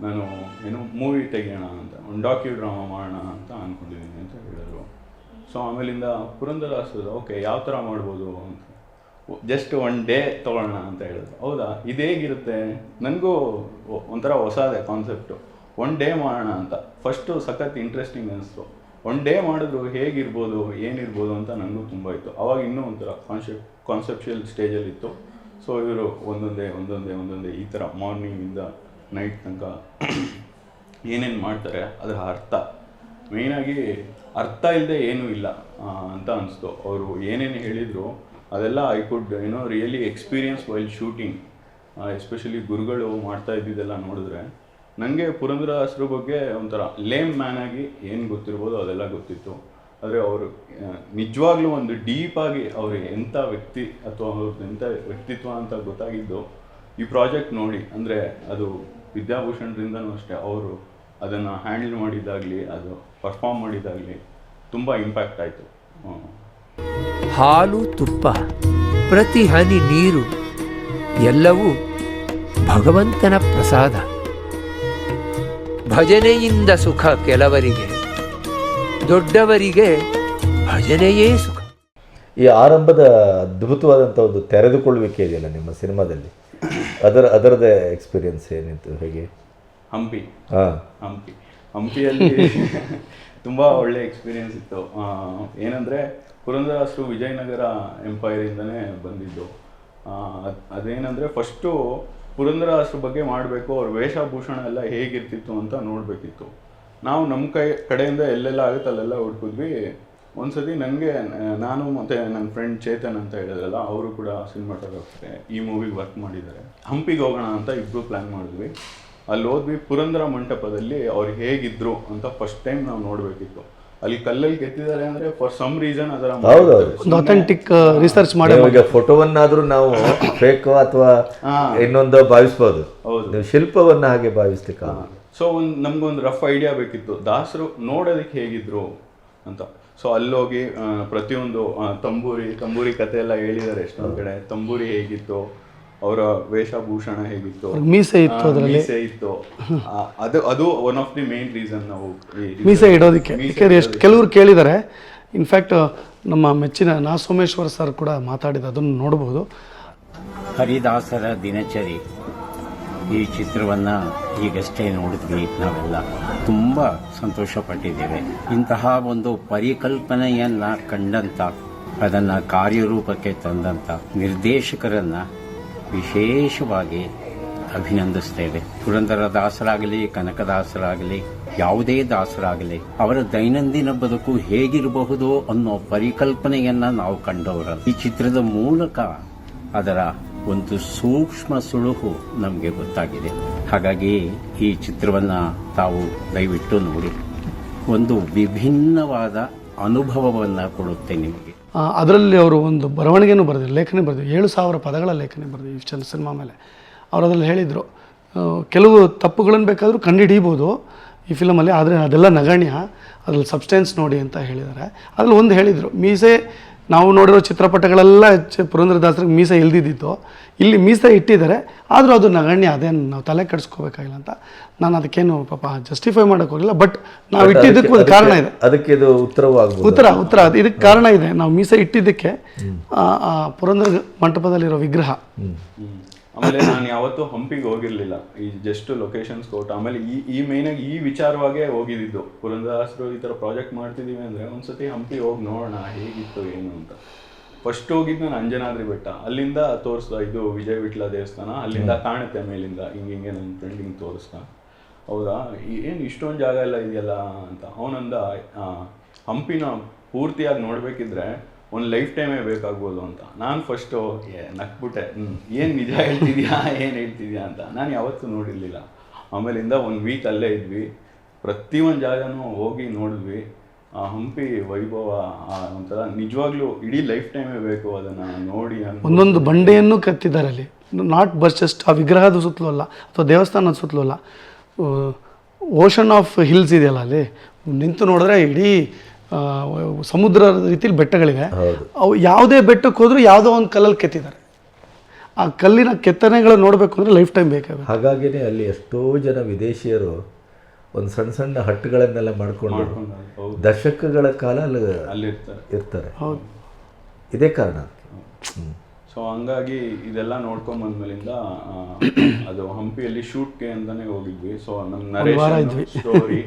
ನಾನು ಏನು ಮೂವಿ ತೆಗೆಯೋಣ ಅಂತ, ಒಂದು ಡಾಕ್ಯು ಡ್ರಾಮಾ ಮಾಡೋಣ ಅಂತ ಅಂದ್ಕೊಂಡಿದ್ದೀನಿ ಅಂತ ಹೇಳಿದ್ರು. ಸೊ ಆಮೇಲಿಂದ ಪುರಂದರದಾಸರು ಓಕೆ ಯಾವ ಥರ ಮಾಡ್ಬೋದು? ಅಂತ. ಜಸ್ಟ್ ಒನ್ ಡೇ ತೊಗೊಳ್ಳೋಣ ಅಂತ ಹೇಳಿದ್ರು. ಹೌದಾ? ಇದು ಹೇಗಿರುತ್ತೆ? ನನಗೂ ಒಂಥರ ಹೊಸದೇ ಕಾನ್ಸೆಪ್ಟು ಒನ್ ಡೇ ಮಾಡೋಣ ಅಂತ. ಫಸ್ಟು ಸಖತ್ ಇಂಟ್ರೆಸ್ಟಿಂಗ್ ಅನಿಸ್ತು. ಒನ್ ಡೇ ಮಾಡಿದ್ರು ಹೇಗಿರ್ಬೋದು, ಏನಿರ್ಬೋದು ಅಂತ ನನಗೂ ತುಂಬ ಇತ್ತು. ಅವಾಗ ಇನ್ನೂ ಒಂಥರ ಕಾನ್ಸೆಪ್ಟ್ ಕಾನ್ಸೆಪ್ಷಿಯಲ್ ಸ್ಟೇಜಲ್ಲಿತ್ತು ಸೊ ಇವರು ಒಂದೊಂದೇ ಒಂದೊಂದೇ ಒಂದೊಂದೇ ಈ ಥರ ಮಾರ್ನಿಂಗಿಂದ ನೈಟ್ ತನಕ ಏನೇನು ಮಾಡ್ತಾರೆ, ಅದರ ಅರ್ಥ. ಮೇಯ್ನಾಗಿ ಅರ್ಥ ಇಲ್ಲದೆ ಏನೂ ಇಲ್ಲ ಅಂತ ಅನಿಸ್ತು. ಅವರು ಏನೇನು ಹೇಳಿದರು, ಅದೆಲ್ಲ ಐ ಕುಡ್ ಏನೋ really experience while shooting especially ಗುರುಗಳು ಮಾಡ್ತಾ ಇದ್ದಿದ್ದೆಲ್ಲ ನೋಡಿದ್ರೆ ನನಗೆ ಪುರಂದರದಾಸರ ಬಗ್ಗೆ ಒಂಥರ ಲೇಮ್ ಮ್ಯಾನ್ ಆಗಿ ಏನು ಗೊತ್ತಿರ್ಬೋದು ಅದೆಲ್ಲ ಗೊತ್ತಿತ್ತು. ಆದರೆ ಅವರು ನಿಜವಾಗ್ಲೂ ಒಂದು ಡೀಪಾಗಿ ಅವರು ಎಂಥ ವ್ಯಕ್ತಿ ಅಥವಾ ಅವ್ರದ್ದು ಎಂಥ ವ್ಯಕ್ತಿತ್ವ ಅಂತ ಗೊತ್ತಾಗಿದ್ದು, ಈ ಪ್ರಾಜೆಕ್ಟ್ ನೋಡಿ. ಅಂದರೆ ಅದು ವಿದ್ಯಾಭೂಷಣ್ರಿಂದನೂ ಅಷ್ಟೇ ಅವರು ಅದನ್ನು ಹ್ಯಾಂಡಲ್ ಮಾಡಿದ್ದಾಗಲಿ ಅದು ಪರ್ಫಾರ್ಮ್ ಮಾಡಿದ್ದಾಗಲಿ ತುಂಬ ಇಂಪ್ಯಾಕ್ಟ್ ಆಯಿತು. ಹಾಲು ತುಪ್ಪ ಪ್ರತಿ ಹನಿ ನೀರು ಎಲ್ಲವೂ ಭಗವಂತನ ಪ್ರಸಾದ. ಭಜನೆಯಿಂದ ಸುಖ ಕೆಲವರಿಗೆ ದೊಡ್ಡವರಿಗೆ ಭಜನೆಯೇ ಸುಖ. ಈ ಆರಂಭದ ಅದ್ಭುತವಾದಂಥ ಒಂದು ತೆರೆದುಕೊಳ್ಳುವಿಕೆ ಇದೆಯಲ್ಲ ನಿಮ್ಮ ಸಿನಿಮಾದಲ್ಲಿ? ಅದರ ಅದರದೇ ಎಕ್ಸ್ಪೀರಿಯನ್ಸ್ ಏನಿತ್ತು ಹೇಗೆ? ಹಂಪಿ. ಹಾಂ ಹಂಪಿ. ಹಂಪಿಯಲ್ಲಿ ತುಂಬ ಒಳ್ಳೆ ಎಕ್ಸ್ಪೀರಿಯನ್ಸ್ ಇತ್ತು. ಏನಂದರೆ ಪುರಂದರದಾಸರು ವಿಜಯನಗರ ಎಂಪೈರಿಂದನೇ ಬಂದಿದ್ದು. ಅದೇನಂದರೆ ಅದ್- ಅದೇನಂದ್ರೆ ಫಸ್ಟು ಪುರಂದರದಾಸರ ಬಗ್ಗೆ ಮಾಡಬೇಕು ಅವ್ರ ವೇಷಭೂಷಣ ಎಲ್ಲ ಹೇಗಿರ್ತಿತ್ತು ಅಂತ ನೋಡಬೇಕಿತ್ತು. ನಾವು ನಮ್ಮ ಕೈ ಕಡೆಯಿಂದ ಎಲ್ಲೆಲ್ಲ ಆಗುತ್ತೆ ಅಲ್ಲೆಲ್ಲ ಹುಡ್ಕಿದ್ವಿ. ಒಂದ್ಸತಿ ನನಗೆ ನಾನು ಮತ್ತೆ ನನ್ನ ಫ್ರೆಂಡ್ ಚೇತನ್ ಅಂತ ಹೇಳಿದ್ರಲ್ಲ ಅವರು ಕೂಡ ಸಿನಿಮಾಟೋಗ್ರಾಫರ್ ಈ ಮೂವಿಗೆ ವರ್ಕ್ ಮಾಡಿದ್ದಾರೆ. ಹಂಪಿಗೆ ಹೋಗೋಣ ಅಂತ ಇಬ್ಬರು ಪ್ಲ್ಯಾನ್ ಮಾಡಿದ್ವಿ. ಅಲ್ಲಿ ಹೋದ್ವಿ ಪುರಂದರ ಮಂಟಪದಲ್ಲಿ ಅವ್ರು ಹೇಗಿದ್ರು ಅಂತ ಫಸ್ಟ್ ಟೈಮ್ ನಾವು ನೋಡಬೇಕಿತ್ತು. ಅಲ್ಲಿ ಕಲ್ಲಲ್ಲಿ ಕೆತ್ತಿದ್ದಾರೆ ಅಂದರೆ ಫಾರ್ ಸಮ್ ರೀಸನ್ ಅದರ ಹೌದೌದು. ಒಂದು ಅಥೆಂಟಿಕ್ ರಿಸರ್ಚ್ ಮಾಡಿ ಫೋಟೋವನ್ನಾದ್ರೂ ನಾವು ಫೇಕ್ ಅಥವಾ ಇನ್ನೊಂದು ಭಾವಿಸ್ಬೋದು. ಹೌದು. ನೀವು ಶಿಲ್ಪವನ್ನ ಹಾಗೆ ಭಾವಿಸ್ಲಿಕ್ಕೆ ಸೊ ಒಂದು ನಮ್ಗೊಂದು ರಫ್ ಐಡಿಯಾ ಬೇಕಿತ್ತು. ದಾಸರು ನೋಡೋದಕ್ಕೆ ಹೇಗಿದ್ರು ಅಂತ. ಸೊ ಅಲ್ಲೋಗಿ ಪ್ರತಿಯೊಂದು ತಂಬೂರಿ ತಂಬೂರಿ ಕತೆ ಎಲ್ಲ ಹೇಳಿದ್ದಾರೆ ಎಷ್ಟೊಂದು ಕಡೆ. ತಂಬೂರಿ ಹೇಗಿತ್ತು ಅವರ ವೇಷಭೂಷಣ ಹೇಗಿತ್ತು ಮೀಸೆ ಇತ್ತು ಅದರಲ್ಲಿ. ಮೀಸೆ ಇತ್ತು. ಅದು ಅದು one of the main reason ನಾವು ಮೀಸೆ ಇಡೋದಕ್ಕೆ. ಎಷ್ಟು ಕೆಲವರು ಕೇಳಿದ್ದಾರೆ. ಇನ್ಫ್ಯಾಕ್ಟ್ ನಮ್ಮ ಮೆಚ್ಚಿನ ನಾ ಸೋಮೇಶ್ವರ ಸರ್ ಕೂಡ ಮಾತಾಡಿದ ಅದನ್ನು ನೋಡಬಹುದು ಹರಿದಾಸರ ದಿನಚರಿ. ಈ ಚಿತ್ರವನ್ನ ಈಗಷ್ಟೇ ನೋಡಿದ್ವಿ ನಾವೆಲ್ಲ. ತುಂಬಾ ಸಂತೋಷ ಪಟ್ಟಿದ್ದೇವೆ ಇಂತಹ ಒಂದು ಪರಿಕಲ್ಪನೆಯನ್ನ ಕಂಡಂತ, ಅದನ್ನ ಕಾರ್ಯರೂಪಕ್ಕೆ ತಂದಂತ ನಿರ್ದೇಶಕರನ್ನ ವಿಶೇಷವಾಗಿ ಅಭಿನಂದಿಸ್ತೇವೆ. ಪುರಂದರ ದಾಸರಾಗಲಿ, ಕನಕದಾಸರಾಗಲಿ, ಯಾವುದೇ ದಾಸರಾಗಲಿ, ಅವರ ದೈನಂದಿನ ಬದುಕು ಹೇಗಿರಬಹುದು ಅನ್ನೋ ಪರಿಕಲ್ಪನೆಯನ್ನ ನಾವು ಕಂಡವರ ಈ ಚಿತ್ರದ ಮೂಲಕ ಅದರ ಒಂದು ಸೂಕ್ಷ್ಮ ಸುಳುಹು ನಮಗೆ ಗೊತ್ತಾಗಿದೆ. ಹಾಗಾಗಿ ಈ ಚಿತ್ರವನ್ನ ತಾವು ದಯವಿಟ್ಟು ನೋಡಿ. ಒಂದು ವಿಭಿನ್ನವಾದ ಅನುಭವವನ್ನ ಕೊಡುತ್ತೆ ನಿಮಗೆ. ಅದರಲ್ಲಿ ಅವರು ಒಂದು ಬರವಣಿಗೆನೂ ಬರೆದಿದ್ರು, ಲೇಖನ ಬರೆದಿದ್ರು. ಏಳು ಸಾವಿರ ಪದಗಳ ಲೇಖನ ಬರೆದಿದ್ರು ಚಂದ ಸಿನಿಮಾ ಮೇಲೆ. ಅವರು ಅದರಲ್ಲಿ ಹೇಳಿದರು ಕೆಲವು ತಪ್ಪುಗಳನ್ನು ಬೇಕಾದರೂ ಕಂಡುಹಿಡೀಬೋದು ಈ ಫಿಲಮಲ್ಲಿ ಆದರೆ ಅದೆಲ್ಲ ನಗಣ್ಯ, ಅದ್ರಲ್ಲಿ ಸಬ್ಸ್ಟೆನ್ಸ್ ನೋಡಿ ಅಂತ ಹೇಳಿದ್ದಾರೆ. ಅದ್ರಲ್ಲಿ ಒಂದು ಹೇಳಿದರು, ಮೀಸೆ ನಾವು ನೋಡಿರೋ ಚಿತ್ರಪಟಗಳೆಲ್ಲ ಹೆಚ್ಚು ಪುರಂದರದಾಸರಿಗೆ ಮೀಸೆ ಇಲ್ದಿದ್ದಿತ್ತು. ಇಲ್ಲಿ ಮೀಸೆ ಇಟ್ಟಿದ್ದಾರೆ. ಆದರೂ ಅದು ನಗಣ್ಯ ಅದೇನು ನಾವು ತಲೆ ಕೆಡಿಸ್ಕೋಬೇಕಾಗಿಲ್ಲ ಅಂತ ನಾನು ಅದಕ್ಕೇನು ಪಾಪ ಜಸ್ಟಿಫೈ ಮಾಡೋಕೆ ಹೋಗಿಲ್ಲ. ಬಟ್ ನಾವು ಇಟ್ಟಿದ್ದಕ್ಕೆ ಒಂದು ಕಾರಣ ಇದೆ. ಅದಕ್ಕೆ ಇದು ಉತ್ತರವೂ ಉತ್ತರ ಉತ್ತರ. ಅದು ಇದಕ್ಕೆ ಕಾರಣ ಇದೆ. ನಾವು ಮೀಸೆ ಇಟ್ಟಿದ್ದಕ್ಕೆ ಪುರಂದ್ರ ಮಂಟಪದಲ್ಲಿರೋ ವಿಗ್ರಹ. ಆಮೇಲೆ ನಾನು ಯಾವತ್ತೂ ಹಂಪಿಗೆ ಹೋಗಿರ್ಲಿಲ್ಲ. ಈ ಜಸ್ಟ್ ಲೊಕೇಶನ್ಸ್ ಕೊಟ್ಟು ಆಮೇಲೆ ಈ ಈ ಮೇನ್ ಆಗಿ ಈ ವಿಚಾರವಾಗೇ ಹೋಗಿದ್ದು. ಪುರಂದರದಾಸರು ಈ ಥರ ಪ್ರಾಜೆಕ್ಟ್ ಮಾಡ್ತಿದೀವಿ ಅಂದ್ರೆ ಒಂದ್ಸತಿ ಹಂಪಿ ಹೋಗಿ ನೋಡೋಣ ಹೇಗಿತ್ತು ಏನು ಅಂತ. ಫಸ್ಟ್ ಹೋಗಿದ್ದು ನಾನು ಅಂಜನಾದ್ರಿ ಬೆಟ್ಟ. ಅಲ್ಲಿಂದ ತೋರಿಸ್ದ ಇದು ವಿಜಯ ವಿಟ್ಲ ದೇವಸ್ಥಾನ. ಅಲ್ಲಿಂದ ಕಾಣುತ್ತೆ ಮೇಲಿಂದ ಹಿಂಗೆ ಹಿಂಗೆ ನನ್ನ ಫ್ರೆಂಡ್ ಹಿಂಗೆ ತೋರಿಸ್ದ. ಹೌದಾ? ಏನು ಇಷ್ಟೊಂದು ಜಾಗ ಎಲ್ಲ ಇದೆಯಲ್ಲ ಅಂತ. ಅವನಂದ ಹಂಪಿನ ಪೂರ್ತಿಯಾಗಿ ನೋಡ್ಬೇಕಿದ್ರೆ ಒಂದು ಲೈಫ್ ಟೈಮೇ ಬೇಕಾಗ್ಬೋದು ಅಂತ. ನಾನು ಫಸ್ಟು ನಕ್ಬಿಟ್ಟೆ ಹ್ಞೂ ಏನು ನಿಜ ಹೇಳ್ತಿದ್ಯಾ ಏನು ಹೇಳ್ತಿದ್ಯಾ ಅಂತ. ನಾನು ಯಾವತ್ತೂ ನೋಡಿರಲಿಲ್ಲ. ಆಮೇಲಿಂದ ಒಂದು ವೀಕ್ ಅಲ್ಲೇ ಇದ್ವಿ. ಪ್ರತಿಯೊಂದು ಜಾಗನೂ ಹೋಗಿ ನೋಡಿದ್ವಿ. ಆ ಹಂಪಿ ವೈಭವ ಆ ಒಂಥರ ನಿಜವಾಗ್ಲೂ ಇಡೀ ಲೈಫ್ ಟೈಮೇ ಬೇಕು ಅದನ್ನು ನೋಡಿ ಒಂದೊಂದು ಬಂಡೆಯನ್ನು ಕತ್ತಿದ್ದಾರೆ ಅಲ್ಲಿ. ನಾಟ್ ಬಸ್ ಜಸ್ಟ್ ಆ ವಿಗ್ರಹದ ಸುತ್ತಲೂ ಅಲ್ಲ ಅಥವಾ ದೇವಸ್ಥಾನದ ಸುತ್ತಲೂ ಅಲ್ಲ. ಓಷನ್ ಆಫ್ ಹಿಲ್ಸ್ ಇದೆಯಲ್ಲ ಅಲ್ಲಿ. ನಿಂತು ನೋಡಿದ್ರೆ ಇಡೀ ಸಮುದ್ರ ರೀತಿಲಿ ಬೆಟ್ಟಗಳಿವೆ. ಅವು ಯಾವುದೇ ಬೆಟ್ಟಕ್ಕೆ ಹೋದರೂ ಯಾವುದೋ ಒಂದು ಕಲ್ಲಲ್ಲಿ ಕೆತ್ತಿದ್ದಾರೆ. ಆ ಕಲ್ಲಿನ ಕೆತ್ತನೆಗಳು ನೋಡಬೇಕು ಅಂದರೆ ಲೈಫ್ ಟೈಮ್ ಬೇಕಾಗುತ್ತೆ. ಹಾಗಾಗಿನೇ ಅಲ್ಲಿ ಎಷ್ಟೋ ಜನ ವಿದೇಶಿಯರು ಒಂದು ಸಣ್ಣ ಸಣ್ಣ ಹಟ್ಟುಗಳನ್ನೆಲ್ಲ ಮಾಡಿಕೊಂಡು. ದಶಕಗಳ ಕಾಲ ಅಲ್ಲಿ ಅಲ್ಲಿ ಇರ್ತಾರೆ. ಇದೇ ಕಾರಣ. ಸೊ ಹಂಗಾಗಿ ಇದೆಲ್ಲ ನೋಡ್ಕೊಂಡ್ ಬಂದ್ಮೇಲಿಂದ ಅದು ಹಂಪಿಯಲ್ಲಿ ಶೂಟ್ಗೆ ಅಂತಾನೆ ಹೋಗಿದ್ವಿ. ಸೊ ನಮ್ಮ ನರೇಶ್ ಸ್ಟೋರಿ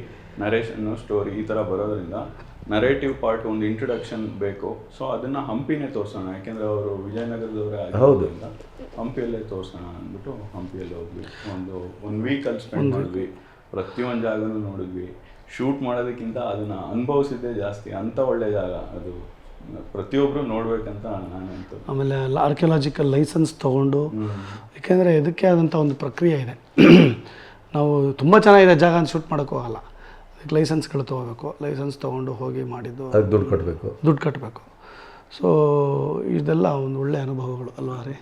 ನರೇಶನ್ ಸ್ಟೋರಿ ಈ ಥರ ಬರೋದ್ರಿಂದ ನರೇಟಿವ್ ಪಾರ್ಟ್ ಒಂದು ಇಂಟ್ರೊಡಕ್ಷನ್ ಬೇಕು. ಸೊ ಅದನ್ನ ಹಂಪಿನೇ ತೋರಿಸೋಣ. ಯಾಕೆಂದ್ರೆ ಅವರು ವಿಜಯನಗರದವರೇ ಆಗಿರೋದ್ರಿಂದ ಹಂಪಿಯಲ್ಲೇ ತೋರಿಸೋಣ ಅಂದ್ಬಿಟ್ಟು ಹಂಪಿಯಲ್ಲಿ ಹೋದ್ವಿ. ಒಂದು ಒಂದು ವೀಕ್ ಅಲ್ಲಿ ಸ್ಪೆಂಡ್ ಮಾಡಿದ್ವಿ. ಪ್ರತಿಯೊಂದು ಜಾಗನೂ ನೋಡಿದ್ವಿ. ಶೂಟ್ ಮಾಡೋದಕ್ಕಿಂತ ಅದನ್ನ ಅನುಭವಿಸಿದ್ದೇ ಜಾಸ್ತಿ. ಅಂತ ಒಳ್ಳೆ ಜಾಗ ಅದು. ಪ್ರತಿಯೊಬ್ಬರು ನೋಡ್ಬೇಕಂತ ನಾನಂತು ಆಮೇಲೆ ಆರ್ಕಿಯಾಲಜಿಕಲ್ ಲೈಸೆನ್ಸ್ ತಗೊಂಡು. ಯಾಕೆಂದ್ರೆ ಇದಕ್ಕೆ ಆದಂಥ ಒಂದು ಪ್ರಕ್ರಿಯೆ ಇದೆ. ನಾವು ತುಂಬ ಚೆನ್ನಾಗಿದೆ ಜಾಗ ಅಂತ ಶೂಟ್ ಮಾಡೋಕ್ಕೋಗಲ್ಲ ಲೈಸೆನ್ಸ್ಗಳು ತೊಗೋಬೇಕು. ಲೈಸೆನ್ಸ್ ತೊಗೊಂಡು ಹೋಗಿ ಮಾಡಿದ್ದು ಅದಕ್ಕೆ ದುಡ್ಡು ಕಟ್ಟಬೇಕು ದುಡ್ಡು ಕಟ್ಟಬೇಕು ಸೊ ಇದೆಲ್ಲ ಒಂದು ಒಳ್ಳೆಯ ಅನುಭವಗಳು ಅಲ್ವಾ ರೀ?